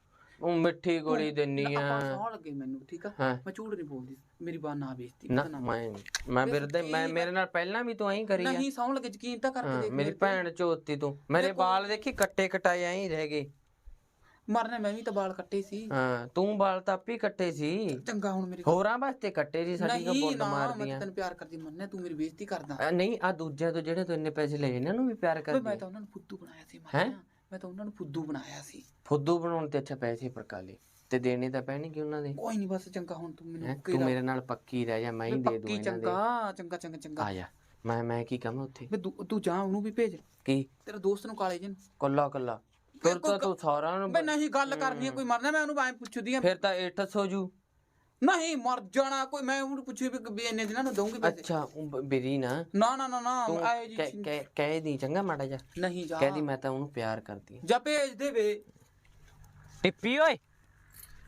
ਉਹ ਮਿੱਠੀ ਗੋਲੀ ਦਿੰਨੀ ਆ। ਸੌ ਲੱਗੇ ਮੈਨੂੰ ਠੀਕ ਆ? ਹਾਂ। ਮੈਂ ਝੂਠ ਨਹੀਂ ਬੋਲਦੀ ਮੇਰੀ ਬਾਤ ਨਾ ਬੇਇੱਜ਼ਤੀ ਨਾ ਮੈਂ ਮੈਂ ਬਿਰਦੇ ਮੈਂ ਮੇਰੇ ਨਾਲ ਪਹਿਲਾਂ ਵੀ ਤੂੰ ਐਂ ਕਰੀ ਆ। ਨਹੀਂ ਸੌ ਲੱਗੇ ਯਕੀਨ ਤਾਂ ਕਰਕੇ ਹਾਂ, ਦੇਖ ਮੇਰੀ। ਭੈਣ ਚੋਤੀ ਤੂੰ। ਮੇਰੇ ਵਾਲ ਦੇਖੀ ਕੱਟੇ ਕਟਾਏ ਐਂ ਰਹਿ ਗਏ। ਮਰਨੇ ਮੈਂ ਵੀ ਤਾਂ ਵਾਲ ਕੱਟੇ ਸੀ। ਹਾਂ ਤੂੰ ਵਾਲ ਤਾਂ ਆਪੇ ਕੱਟੇ ਸੀ। ਚੰਗਾ ਹੁਣ ਮੇਰੀ ਹੋਰਾਂ ਵਾਸਤੇ ਕੱਟੇ ਸੀ ਸਾਡੀ ਨਹੀਂ ਬੁੰਡ ਨਾ ਮੈਂ ਮਾਰਦੀਆਂ। ਤੈਨੂੰ ਪਿਆਰ ਕਰਦੀ ਮੰਨਿਆ ਤੂੰ ਮੇਰੀ ਬੇਇੱਜ਼ਤੀ ਕਰਦਾ। ਅ, ਨਹੀਂ ਆ ਦੂਜਿਆਂ ਤੋਂ ਜਿਹੜੇ ਤੂੰ ਇੰਨੇ ਪੈਸੇ ਲਏ ਇਹਨਾਂ ਨੂੰ ਵੀ ਪਿਆਰ ਓਏ ਕਰਦੀ ਮੈਂ। ਤਾਂ ਉਹਨਾਂ ਨੂੰ ਫੁੱਦੂ ਬਣਾਇਆ ਸੀ ਹੈਂ? ਮੰਨਿਆ ਮੈਂ ਤਾਂ ਉਹਨਾਂ ਨੂੰ ਫੁੱਦੂ ਬਣਾਇਆ ਸੀ। ਫੁੱਦੂ ਬਣਾਉਣ ਤੇ ਅੱਛਾ ਪੈਸੇ ਪਰਕਾਲੇ ਤੇ ਦੇਣੇ ਤਾਂ ਪੈਣਗੇ ਉਹਨਾਂ ਦੇ? ਕੋਈ ਨਹੀਂ ਬਸ ਚੰਗਾ ਹੁਣ ਤੂੰ ਹੈਂ? ਮੈਨੂੰ ਤੂੰ ਮੇਰੇ ਨਾਲ ਪੱਕੀ ਰਹਿ ਜਾ ਮੈਂ ਹੀ ਦੇ ਦੂੰ ਪੱਕੀ ਇਹਨਾਂ ਦੇ। ਚੰਗਾ ਚੰਗਾ ਚੰਗਾ। ਚੰਗਾ ਆ ਜਾ। ਮੈਂ ਮੈਂ ਕੀ ਕਹਾਂ ਉੱਥੇ? ਵੇ ਤੂੰ ਤੂੰ ਜਾ ਉਹਨੂੰ ਵੀ ਭੇਜ। ਕੀ? ਤੇਰੇ ਦੋਸਤ ਨੂੰ ਕਾਲੇ ਜਨ ਕੱਲਾ ਕੱਲਾ। ਤੁਰ ਤਾਂ ਤੂੰ ਨੂੰ ਬਈ ਨਹੀਂ ਗੱਲ ਕਰਨੀ ਹੈ ਕੋਈ ਮਰਨਾ ਮੈਂ ਉਹਨੂੰ ਐਂ ਪੁੱਛਦੀ ਆ। ਫਿਰ ਤਾਂ 8 ਹੋ ਜੂ ਨਹੀਂ ਮਰ ਜਾਣਾ ਕੋਈ ਮੈਂ ਉਹਨੂੰ ਪੁੱਛੀ ਵੀ ਵੀ ਇੰਨੇ ਦਿਨਾਂ ਨੂੰ ਦਊਂਗੀ ਪੈਸੇ। ਅੱਛਾ ਉਹ ਬੇਰੀ ਨਾ। ਨਾ ਨਾ ਨਾ ਨਾ ਤੂੰ ਆਏ ਜੀ ਕਹਿ- ਕਹਿ- ਕਹਿ ਦੀ ਚੰਗਾ ਮਾੜਾ ਜਾ ਨਹੀਂ ਜਾ। ਕਹਿ ਦੀ ਮੈਂ ਤਾਂ ਉਹਨੂੰ ਪਿਆਰ ਕਰਦੀ ਹਾਂ। ਜਾ ਭੇਜ ਦੇ ਵੇ। ਟਿੱਪੀ ਓਏ।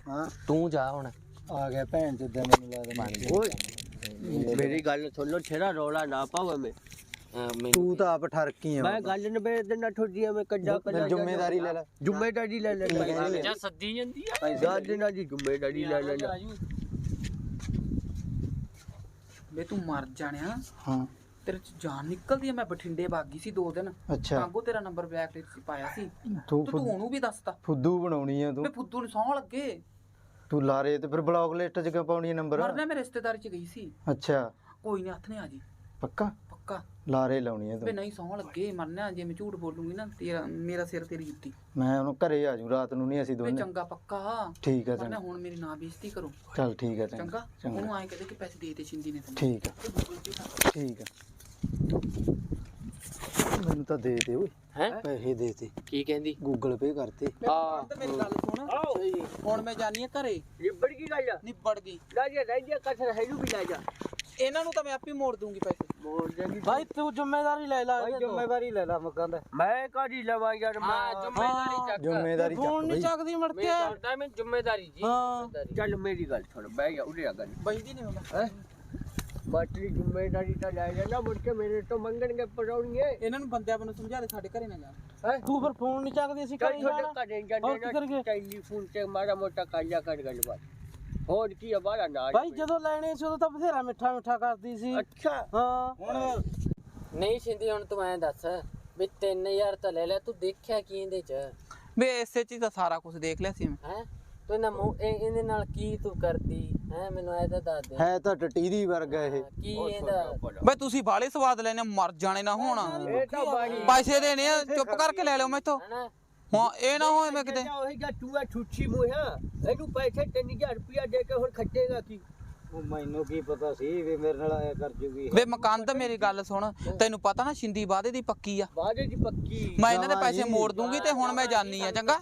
ਹਾਂ। ਤੂੰ ਜਾ ਹੁਣ। ਆ ਗਿਆ ਭੈਣ ਚੋਦ ਮੈਨੂੰ ਲੱਗਦਾ ਓਏ। ਮੇਰੀ ਗੱਲ ਸੁਣ ਲੋ ਛੇੜਾ ਰੌਲਾ ਨਾ ਪਾਵੇ ਮੈਂ ਤੂੰ ਤਾਂ ਆਪ ਠਰਕੀ ਆ। ਮੈਂ ਗੱਲ ਨਿਬੇੜ ਦੇਣਾ ਠੋਡੀਆਂ ਮੈਂ ਕੱਜਾ ਕੱਜਾ ਜ਼ਿੰਮੇਵਾਰੀ ਲੈ ਲੈ। ਜ਼ਿੰਮੇਵਾਰੀ ਲੈ ਲੈ। ਜਾ ਸੱਦੀ ਜਾਂਦੀ ਆ। ਗੱਲ ਦੇਣਾ ਦੀ ਜ਼ਿੰਮੇਵਾਰੀ ਲੈ ਲੈ ਵੇ ਤੂੰ ਮਰ ਜਾਣਿਆ। ਹਾਂ। ਤੇਰੇ ਚ ਜਾਨ ਨਿਕਲਦੀ ਆ ਮੈਂ ਬਠਿੰਡੇ ਭਾਗੀ ਸੀ ਦੋ ਦਿਨ। ਅੱਛਾ। ਕਾਂਗੋ ਤੇਰਾ ਨੰਬਰ ਬਲੈਕ ਲਿਸਟ ਪਾਇਆ ਸੀ। ਤੂੰ ਤੂੰ ਉਹਨੂੰ ਵੀ ਦੱਸਤਾ। ਫੁੱਦੂ ਬਣਾਉਣੀ ਆ ਤੂੰ। ਫੁੱਦੂ ਨੂੰ ਸੌਂ ਲੱਗੇ। ਤੂੰ ਲਾਰੇ ਤੇ ਫਿਰ ਬਲੌਕ ਲਿਸਟ 'ਚ ਕਿਉਂ ਪਾਉਣੀ ਨੰਬਰ? ਮਰਨਾ ਮੈਂ ਰਿਸ਼ਤੇਦਾਰੀ 'ਚ ਗਈ ਸੀ। ਅੱਛਾ। ਕੋਈ ਨਹੀਂ ਹੱਥ ਨੇ ਆ ਜੀ ਪੱਕਾ? ਪੱਕਾ। ਲਾਰੇ ਲਾਉਣੀ ਆ ਵੇ ਤੂੰ ਨਹੀਂ ਸੌਂ ਲੱਗੇ ਮਰਨਾ ਜੇ ਮੈਂ ਝੂਠ ਬੋਲੂੰਗੀ ਨਾ ਤੇਰਾ ਮੇਰਾ ਸਿਰ ਤੇਰੀ ਜੁੱਤੀ ਮੈਂ ਉਹਨੂੰ ਘਰੇ ਆ ਜੂ ਰਾਤ ਨੂੰ ਨਹੀਂ ਅਸੀਂ ਦੋਨੇ। ਚੰਗਾ ਪੱਕਾ। ਠੀਕ ਆ ਮਰਨਾ ਚੰਗਾ। ਹੁਣ ਮੇਰੀ ਨਾ ਬੇਇੱਜ਼ਤੀ ਕਰੋ। ਚੱਲ ਠੀਕ ਆ ਚੰਗਾ। ਚੰਗਾ? ਚੰਗਾ। ਉਹਨੂੰ ਐਂ ਕਹਦੇ ਕਿ ਪੈਸੇ ਦੇ ਦੇ ਛਿੰਦੀ ਨੇ ਤੈਨੂੰ। ਠੀਕ ਆ। ਠੀਕ ਆ। ਮੈਨੂੰ ਤਾਂ ਦੇ ਦੇ ਓਏ। ਹੈ? ਪੈਸੇ ਦੇ ਤੇ ਕੀ ਕਹਿੰਦੀ? ਗੂਗਲ ਪੇ ਕਰਤੇ। ਆ ਤੇ ਮੇਰੀ ਗੱਲ ਸੁਣ। ਹੁਣ ਮੈਂ ਜਾਣੀ ਆ ਘਰੇ। ਨਿਬੜ ਕੀ ਗੱਲ। ਨਿਬੜ ਗਈ। ਲੈ ਜਾ ਰਹਿ ਜਾ ਕਸਰ ਹੈ ਨੂੰ ਵੀ ਲੈ ਜਾ। ਇਹਨਾਂ ਨੂੰ ਤਾਂ ਮੈਂ ਆਪੇ ਮੋੜ ਦੂੰਗੀ ਪੈਸੇ। ਮੋੜ ਜਾਗੀ ਭਾਈ ਤੂੰ ਜ਼ਿੰਮੇਵਾਰੀ ਲੈ ਲੈ ਭਾਈ ਜ਼ਿੰਮੇਵਾਰੀ ਲੈ ਲਾ ਮਕਾਨ ਦਾ। ਮੈਂ ਕਾਦੀ ਲਵਾਂ ਯਾਰ ਹਾਂ ਮੈਂ ਜ਼ਿੰਮੇਵਾਰੀ ਚੱਕ। ਜ਼ਿੰਮੇਵਾਰੀ ਫੋਨ ਚੱਕ ਨਹੀਂ ਬਈ। ਚੱਕਦੀ ਮੜ ਕੇ। ਕਰਦਾ ਮੈਂ ਜ਼ਿੰਮੇਵਾਰੀ ਜੀ। ਹਾਂ। ਚੱਲ ਮੇਰੀ ਗੱਲ ਸੁਣ ਬਹਿ ਜਾ ਉਰੇ ਆ ਗੱਲ। ਬਈਦੀ ਨਹੀਂ ਹੁੰਦਾ ਹੈ? ਬਾਟਰੀ ਜ਼ਿੰਮੇਵਾਰੀ ਤਾਂ ਲੈ ਜਾਣਾ ਮੁੜ ਕੇ ਮੇਰੇ ਤੋਂ ਮੰਗਣਗੇ ਪੜਾਉਣਗੇ ਇਹਨਾਂ ਨੂੰ ਬੰਦਿਆਂ ਨੂੰ ਸਮਝਾ ਦੇ ਸਾਡੇ ਘਰੇ ਨਾ ਜਾ। ਹੈ? ਤੂੰ ਫਿਰ ਫੋਨ ਨਹੀਂ ਚੱਕਦੀ ਅਸੀਂ ਤੁਹਾਡੇ ਜਾਣਾ। ਘਰੇ ਹੋਰ ਕੀ ਜਾਂਦੇ ਕਰੀਏ? ਨਾ ਟੈਲੀਫੋਨ ਤੇ ਮਾੜਾ ਮੋਟਾ ਕਾਲਿਆ ਕਰ ਗੱਲਬਾਤ। ਹੋਰ ਕੀ ਆ ਬਾਹਰ ਨਾਲ ਭਾਈ ਜਦੋਂ ਲੈਣੇ ਸੀ ਉਦੋਂ ਤਾਂ ਬਥੇਰਾ ਮਿੱਠਾ ਮਿੱਠਾ ਕਰਦੀ ਸੀ। ਅੱਛਾ। ਹਾਂ। ਹੁਣ? ਨਹੀਂ ਸਿੰਦੀ ਹੁਣ ਤੂੰ ਐਂ ਦੱਸ ਵੀ 3000 ਤਾਂ ਲੈ ਲਿਆ ਤੂੰ ਦੇਖਿਆ ਕੀ ਇਹਦੇ ਚ? ਵੇ ਇਸੇ ਚ ਹੀ ਤਾਂ ਸਾਰਾ ਕੁਝ ਦੇਖ ਲਿਆ ਸੀ ਮੈਂ। ਹੈ? ਤੂੰ ਇਹਨਾਂ ਮੂੰਹ ਇਹ- ਇਹਦੇ ਨਾਲ ਕੀ ਤੂੰ ਕਰਦੀ? ਹੈ ਮੈਨੂੰ ਐ ਤਾਂ ਦੱਸ ਦੇ। ਹੈ ਤਾਂ ਟਟੀਰੀ ਵਰਗਾ ਇਹ। ਕੀ ਇਹਦਾ? ਬਈ ਤੁਸੀਂ ਬਾਲੇ ਸਵਾਦ ਲੈਨੇ ਮਰ ਜਾਣੇ ਨਾ ਹੋਣ। ਇਹ ਤਾਂ ਬਾਣੀ ਪੈਸੇ ਦੇਣੇ ਆ ਚੁੱਪ ਕਰਕੇ ਲੈ ਲਿਓ ਮੈਥੋਂ। ਹਨਾ? ਹਾਂ ਇਹ ਨਾ ਹੋਏ ਮੈਂ ਕਿਤੇ। ਉਹੀ ਜਾਂ ਤੂੰ ਆ ਠੁੱਛੀ ਮੋਇਆ ਇਹਨੂੰ ਪੈਸੇ 3000 ਰੁਪਇਆ ਦੇ ਕੇ ਹੁਣ ਖੱਟੇਗਾ ਕੀ? ਉਹ ਮੈਨੂੰ ਕੀ ਪਤਾ ਸੀ ਵੀ ਮੇਰੇ ਨਾਲ ਆਇਆ ਕਰ ਜੂਗੀ। ਵੇ ਮਕੰਦ ਮੇਰੀ ਗੱਲ ਸੁਣ। ਤੈਨੂੰ ਪਤਾ ਨਾ ਸ਼ਿੰਦੀ ਵਾਦੇ ਦੀ ਪੱਕੀ ਆ। ਬਾਦੇ ਦੀ ਪੱਕੀ। ਮੈਂ ਇਹਨਾਂ ਦੇ ਪੈਸੇ ਮੋੜ ਦੂੰਗੀ ਤੇ ਹੁਣ ਮੈਂ ਜਾਣੀ ਆ ਚੰਗਾ?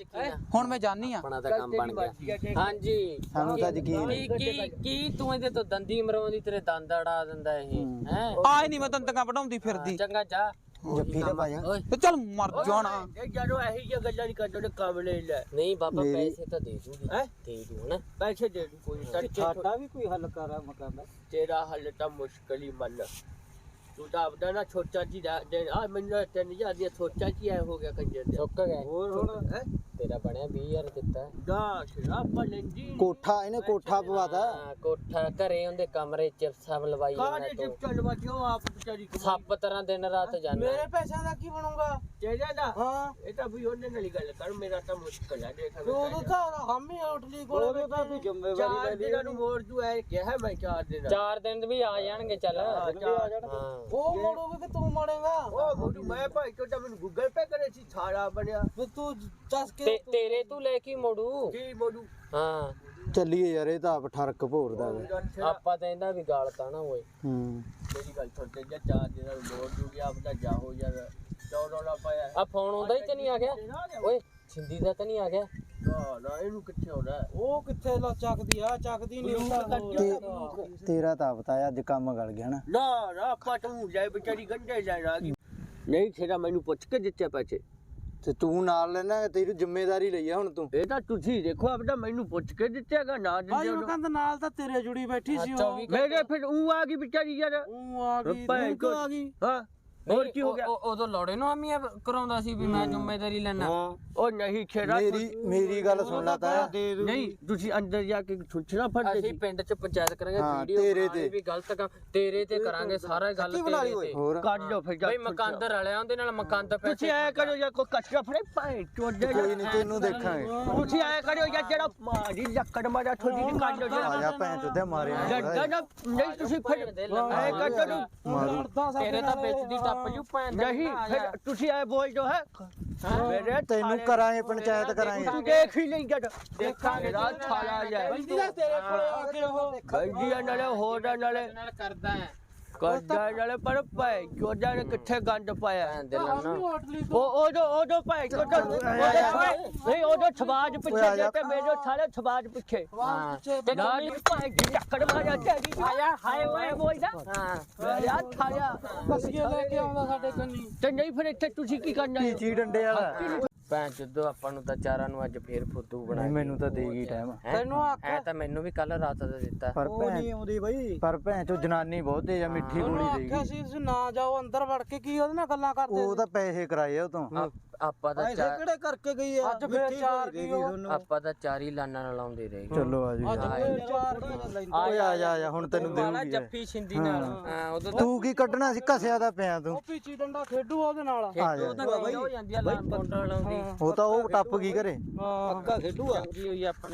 ਹੁਣ ਮੈਂ ਜਾਣੀ ਆ। ਆਪਣਾ ਤਾਂ ਕੰਮ ਬਣ ਗਿਆ। ਹਾਂਜੀ। ਸਾਨੂੰ ਤਾਂ ਯਕੀਨ। ਕੀ ਕੀ ਤੂੰ ਇਹਦੇ ਤੋਂ ਦੰਦੀ ਮਰਵਾਉਂਦੀ ਤੇਰੇ ਦੰਦ ਅੜਾ ਦਿੰਦਾ ਇਹ ਹੈ। ਆਏ ਨਹੀਂ ਮੈਂ ਦੰਦਕਾਂ ਵਢਾਉਂਦੀ ਫਿਰਦੀ। ਚੰਗਾ ਜਾ। ਜੱਫੀ ਤੇ ਭਾਜਾ ਓਏ। ਤੇ ਚੱਲ ਮਰ ਜਾਣਾ। ਇਹ ਜਦੋਂ ਇਹੀ ਜਿਹੀਆਂ ਗੱਲਾਂ ਨਹੀਂ ਕਰਦੇ ਕਾਬਲੇ ਲੈ ਨਹੀਂ ਬਾਬਾ ਮੇਰੀ- ਪੈਸੇ ਤਾਂ ਦੇ ਦੂਗੀ। ਹੈਂ? ਦੇ ਦੂ ਹਨਾ? ਪੈਸੇ ਦੇ ਦੂ ਕੋਈ ਤੜਕੇ ਸਾਡਾ ਵੀ ਕੋਈ ਹੱਲ ਕਰਾ ਮਕਾਨ ਦਾ। ਤੇਰਾ ਹੱਲ ਤਾਂ ਮੁਸ਼ਕਲ ਹੀ ਮੰਨ ਤੂੰ ਤਾਂ ਆਪਦਾ ਨਾ ਛੋਟਾ ਜੀ ਦਾ ਆ ਮੈਨੂੰ ਤਿੰਨ ਹਜ਼ਾਰ ਦੀਆਂ ਸੋਚਾਂ ਚ ਹੀ ਐ ਹੋ ਗਿਆ ਕੰਜਰ ਦੇ ਸੁੱਕ ਗਏ ਹੋਰ ਹੁਣ? ਹੈ? ਤੇਰਾ ਬਣਿਆ 20000 ਦਿੱਤਾ। ਦਾ ਸ਼ਰਾਬ ਲੈਂਦੀ ਕੋਠਾ ਇਹਨੇ ਕੋਠਾ ਪਵਾਤਾ। ਹਾਂ, ਕੋਠਾ ਘਰੇ ਉਹਦੇ ਕਮਰੇ ਚ ਸਭ ਲਵਾਈ ਕਾਹਦੇ ਉਹਨਾਂ ਜਿਪ ਤੋਂ ਚਲਵਾ ਦਿਓ ਆਪ ਵਿਚਾਰੀ ਕਮਾਈ। ਸੱਪ ਤਰ੍ਹਾਂ ਦਿਨ ਰਾਤ ਜਾਂਦਾ। ਮੇਰੇ ਪੈਸਿਆਂ ਦਾ ਕੀ ਬਣੂਗਾ? ਤੇਰਾ ਦਾ? ਹਾਂ। ਇਹ ਤਾਂ ਵੀ ਉਹਨੇ ਨਾਲ ਹੀ ਗੱਲ ਕਰ ਮੇਰਾ ਤਾਂ ਮੁਸ਼ਕਲ ਹੈ ਦੇਖ ਤੇ ਉਦੋਂ ਤਾਂ ਹਮ ਹੀ ਉਟਲੀ ਕੋਲੇ ਉਹਦੇ ਤਾਂ ਤੂੰ ਜ਼ਿੰਮੇਵਾਰੀ ਚਾਰ ਲੈ ਲਈ ਦਿਨਾਂ ਨੂੰ ਮੋੜ ਤੂੰ ਐ ਕਿਹਾ ਮੈਂ ਚਾਰ ਦਿਨ ਚਾਰ ਦਿਨ ਵੀ ਆ ਜਾਣਗੇ ਚੱਲ। ਹਾਂ, ਹਾਂ। ਉਹ ਮੋੜੋਗੇ ਕਿ ਤੂੰ ਮੋੜੇਗਾ? ਉਹ ਮੈਂ ਭਾਈ ਤੋਂ ਤਾਂ ਮੈਨੂੰ ਗੂਗਲ ਪੇ ਕਰੇ ਸੀ ਸਾਰਾ ਬਣਿਆ। ਵੀ ਤੂੰ ਦੱਸ ਕੇ ਤੇ ਤੇਰੇ ਤੂੰ ਲੈ ਕੇ ਮੋੜੂ? ਕੀ ਮੋੜੂ? ਹਾਂ। ਚੱਲੀਏ ਯਾਰ ਇਹ ਤਾਂ ਆਪ ਠਰਕ ਭੋਰਦਾ ਵੇ। ਆਪਾਂ ਤਾਂ ਇਹਦਾ ਵੀ ਗਾਲ ਤਾਣਾ ਓਏ। ਹੂੰ। ਮੇਰੀ ਗੱਲ ਸੁਣ ਤੇ ਜਾਂ ਚਾਰ ਦਿਨਾਂ ਨੂੰ ਮੋੜ ਦੂਗੀ ਆਪ ਦਾ ਜਾਹੋ ਯਾਰ ਚੌੜਾ ਪਾਇਆ। ਆ ਫੋਨ ਉਹਦਾ ਹੀ ਤਾਂ ਨਹੀਂ ਆ ਗਿਆ। ਓਏ ਛਿੰਦੀ ਦਾ ਤਾਂ ਨਹੀਂ ਆ ਗਿਆ। ਨਾ ਨਾ ਇਹਨੂੰ ਕਿੱਥੇ ਹੋਣਾ ਉਹ ਕਿੱਥੇ ਲਾ ਚੱਕਦੀ ਆ ਚੱਕਦੀ ਨਹੀਂ ਹੁੰਦਾ ਤੇਰਾ ਤਾਂ ਪਤਾ ਅੱਜ ਕੰਮ ਗਲ ਗਿਆ ਨਾ। ਨਾ ਨਾ ਆਪਾਂ ਤੂੰ ਲੈ ਵਿਚਾਰੀ ਗੰਡੇ ਲੈਣ ਆ ਗਈ ਨਹੀਂ ਛੇੜਾ ਮੈਨੂੰ ਪੁੱਛ ਕੇ ਦਿੱਤੇ ਪੈਸੇ। ਤੇ ਤੂੰ ਨਾਲ ਲੈਣਾ ਤੇਰੀ ਜ਼ਿੰਮੇਵਾਰੀ ਲਈ ਆ ਹੁਣ ਤੂੰ। ਇਹ ਤਾਂ ਤੁਸੀਂ ਦੇਖੋ ਆਪਦਾ ਮੈਨੂੰ ਪੁੱਛ ਕੇ ਦਿੱਤੇਗਾ ਨਾ ਭਾਈ ਉਹਨੂੰ। ਕਹਿੰਦਾ ਨਾਲ ਤਾਂ ਤੇਰੇ ਜੁੜੀ ਬੈਠੀ ਸੀ ਉਹ। ਮੇਰੇ ਫਿਰ ਉਹ ਆ ਗਈ ਵਿਚਾਰੀ ਯਾਰ। ਉਹ ਆ ਗਈ ਕਿਉਂ ਆ ਗਈ? ਹਾਂ। ਹੋਰ ਕੀ ਹੋ ਗਿਆ? ਉਹ- ਉਦੋਂ ਲੋੜੇ ਨੂੰ ਆਮੀ ਕਰਾਉਂਦਾ ਸੀ ਵੀ ਮੈਂ ਜ਼ਿੰਮੇਵਾਰੀ ਲੈਣਾ। ਉਹ ਨਹੀਂ ਛੇੜਾ ਮੇਰੀ ਮੇਰੀ ਗੱਲ ਸੁਣ ਲੈ ਤਾ ਨਹੀਂ ਤੁਸੀਂ ਅੰਦਰ ਜਾ ਕੇ ਛੁੱਛਣਾ ਫੜਦੇ ਅਸੀਂ ਸੀ। ਪਿੰਡ ਚ ਪੰਚਾਇਤ ਕਰਾਂਗੇ ਵੀਡੀਓ ਤੇਰੇ। ਵੀ ਗਲਤ ਕੰਮ ਤੇਰੇ ਤੇ ਕਰਾਂਗੇ ਸਾਰਾ ਗੱਲ ਤੇਰੇ ਤੇ। ਕੱਢ ਲਓ ਫਿਰ ਜਾ ਬਈ ਮਕੰਦ ਰਲਿਆ ਉਹਦੇ ਨਾਲ ਮਕੰਦ ਤੁਸੀਂ ਪੈਸੇ ਆਇਆ ਕਰੋ ਜਾਂ ਕੋਈ ਕਚਰਾ ਫੜੇ? ਪਾਏ ਚੋਦੇ ਕੋਈ ਨਹੀਂ ਤੈਨੂੰ ਦੇਖਾਂਗੇ। ਤੁਸੀਂ ਆਇਆ ਕਰੋ ਜਾਂ ਜਿਹੜਾ ਮਾਰੀ ਲੱਕੜ ਮਾਰਾ ਥੋੜੀ ਜਿਹੀ ਕੱਢ ਲਓ ਆ ਜਿਹੜਾ। ਜਾ ਭੈਣ ਚੋਦੇ ਮਾਰਿਆ। ਨਹੀਂ ਤੁਸੀਂ ਫਿਰ ਆਇਆ ਕਰੋ ਮਾਰੂ ਲੜਦਾ ਸਾਡੇ ਤੇਰੇ ਤਾਂ ਵਿੱਚ ਦੀ ਟੱਪ ਜੂ ਭੈਣ ਦਾ ਨਹੀਂ ਫਿਰ ਤੁਸੀਂ ਆਏ ਬੋਲ ਜੋ ਹੈ। ਮੇਰੇ ਤੈਨੂੰ ਕਰਾਂਗੇ ਪੰਚਾਇਤ ਕਰਾਂਗੇ। ਤੂੰ ਦੇਖ ਹੀ ਨਹੀਂ ਜਦ ਦੇਖਾਂਗੇ ਰਾਤ ਥਾਲਾ ਜਾਏ ਬੰਦੀ ਦਾ ਤੇਰੇ ਕੋਲੇ ਆ ਕੇ ਉਹ ਗੰਦੀਆਂ ਨਾਲੇ ਹੋਰਾਂ ਨਾਲੇ। ਨਾਲ ਕਰਦਾ ਹੈ। ਕਰਦਾ ਨਾਲੇ ਪਰ ਭਾਈ ਚੋਦਾ ਨੇ ਕਿੱਥੇ ਗੰਦ ਪਾਇਆ? ਉਹ ਉਦੋਂ ਉਦੋਂ ਭਾਈ ਚੋਦਾ ਨਹੀਂ ਉਦੋਂ ਛਵਾਜ ਪਿੱਛੇ ਜੇ ਤੇ ਮੇਰੇ ਥਾਲੇ ਛਵਾਜ ਪਿੱਛੇ। ਤੇ ਨਾ ਭਾਈ ਜੀ ਮਾਰਿਆ ਤੇਰੀ ਆਇਆ ਹਾਏ ਓਏ ਬੋਲਦਾ ਹਾਂ। ਮੇਰਾ ਥਾਇਆ ਕਸੀਏ ਲੈ ਕੇ ਆਉਂਦਾ ਸਾਡੇ ਕੰਨੀ। ਤੇ ਨਹੀਂ ਫਿਰ ਇੱਥੇ ਤੁਸੀਂ ਕੀ ਕਰਨਾ ਹੈ? ਚੀਚੀ ਡੰਡੇ ਵਾਲਾ? ਭੈਣ ਜਦੋਂ ਆਪਾਂ ਨੂੰ ਤਾਂ ਚਾਰਾਂ ਨੂੰ ਅੱਜ ਫੇਰ ਫੁੱਦੂ ਬਣਾ ਮੈਨੂੰ ਤਾਂ ਦੇਗੀ ਟਾਈਮ ਤੈਨੂੰ ਆਖ ਐ ਤਾਂ ਮੈਨੂੰ ਵੀ ਕੱਲ ਰਾਤ ਦਾ ਦਿੱਤਾ। ਪਰ ਭੈਣ ਆਉਂਦੀ ਬਈ। ਪਰ ਭੈਣ ਚੋ ਜਨਾਨੀ ਬਹੁਤ ਤੇਜ਼ ਆ ਮਿੱਠੀ ਉਹਨੂੰ ਗੋਲੀ ਆਖਿਆ ਦੇਗੀ ਸੀ ਤੁਸੀਂ ਨਾ ਜਾਓ ਅੰਦਰ ਵੜ ਕੇ ਕੀ ਉਹਦੇ ਨਾਲ ਗੱਲਾਂ ਕਰਦੇ ਉਹ ਤਾਂ ਪੈਸੇ ਕਰਾਏ ਉਹ ਤੋਂ। ਆਪ- ਤਾਂ ਚਾਰ ਕਰਕੇ ਗਈ ਅੱਜ ਫੇਰ ਚਾਰ ਕੀ ਉਹ ਆਪਾਂ ਤਾਂ ਚਾਰ ਹੀ ਲਾਨਾਂ ਨਾਲ ਲਾਉਂਦੇ ਰਹੇ। ਚਲੋ ਆ ਜੀ ਅੱਜ ਫੇਰ ਚਾਰ ਕੀ ਓਏ ਆ ਜਾ ਆ ਜਾ ਹੁਣ ਤੈਨੂੰ ਦੇਊਗੀ। ਯਾਰ। ਜੱਫੀ ਛਿੰਦੀ ਨਾਲ। ਹਾਂ। ਉਦੋਂ ਤੂੰ ਕੀ ਕੱਢਣਾ ਸੀ? ਘਸਿਆ ਦਾ ਪਿਆ ਤੂੰ। ਉਹ ਪੀਚੀ ਡੰਡਾ ਖੇਡੂ ਉਹਦੇ ਨਾਲ। ਆ ਜਾ। ਹੋ ਜਾਂਦੀ ਆ ਲਾਂ ਪੌਂਡਾ ਲਾਉਂਦੀ। ਉਹ ਤਾਂ ਉਹ ਟੱਪ ਗਈ ਘਰੇ। ਹਾਂ। ਖੇਡੂ ਆ। ਹੋਈ ਆਪਣੇ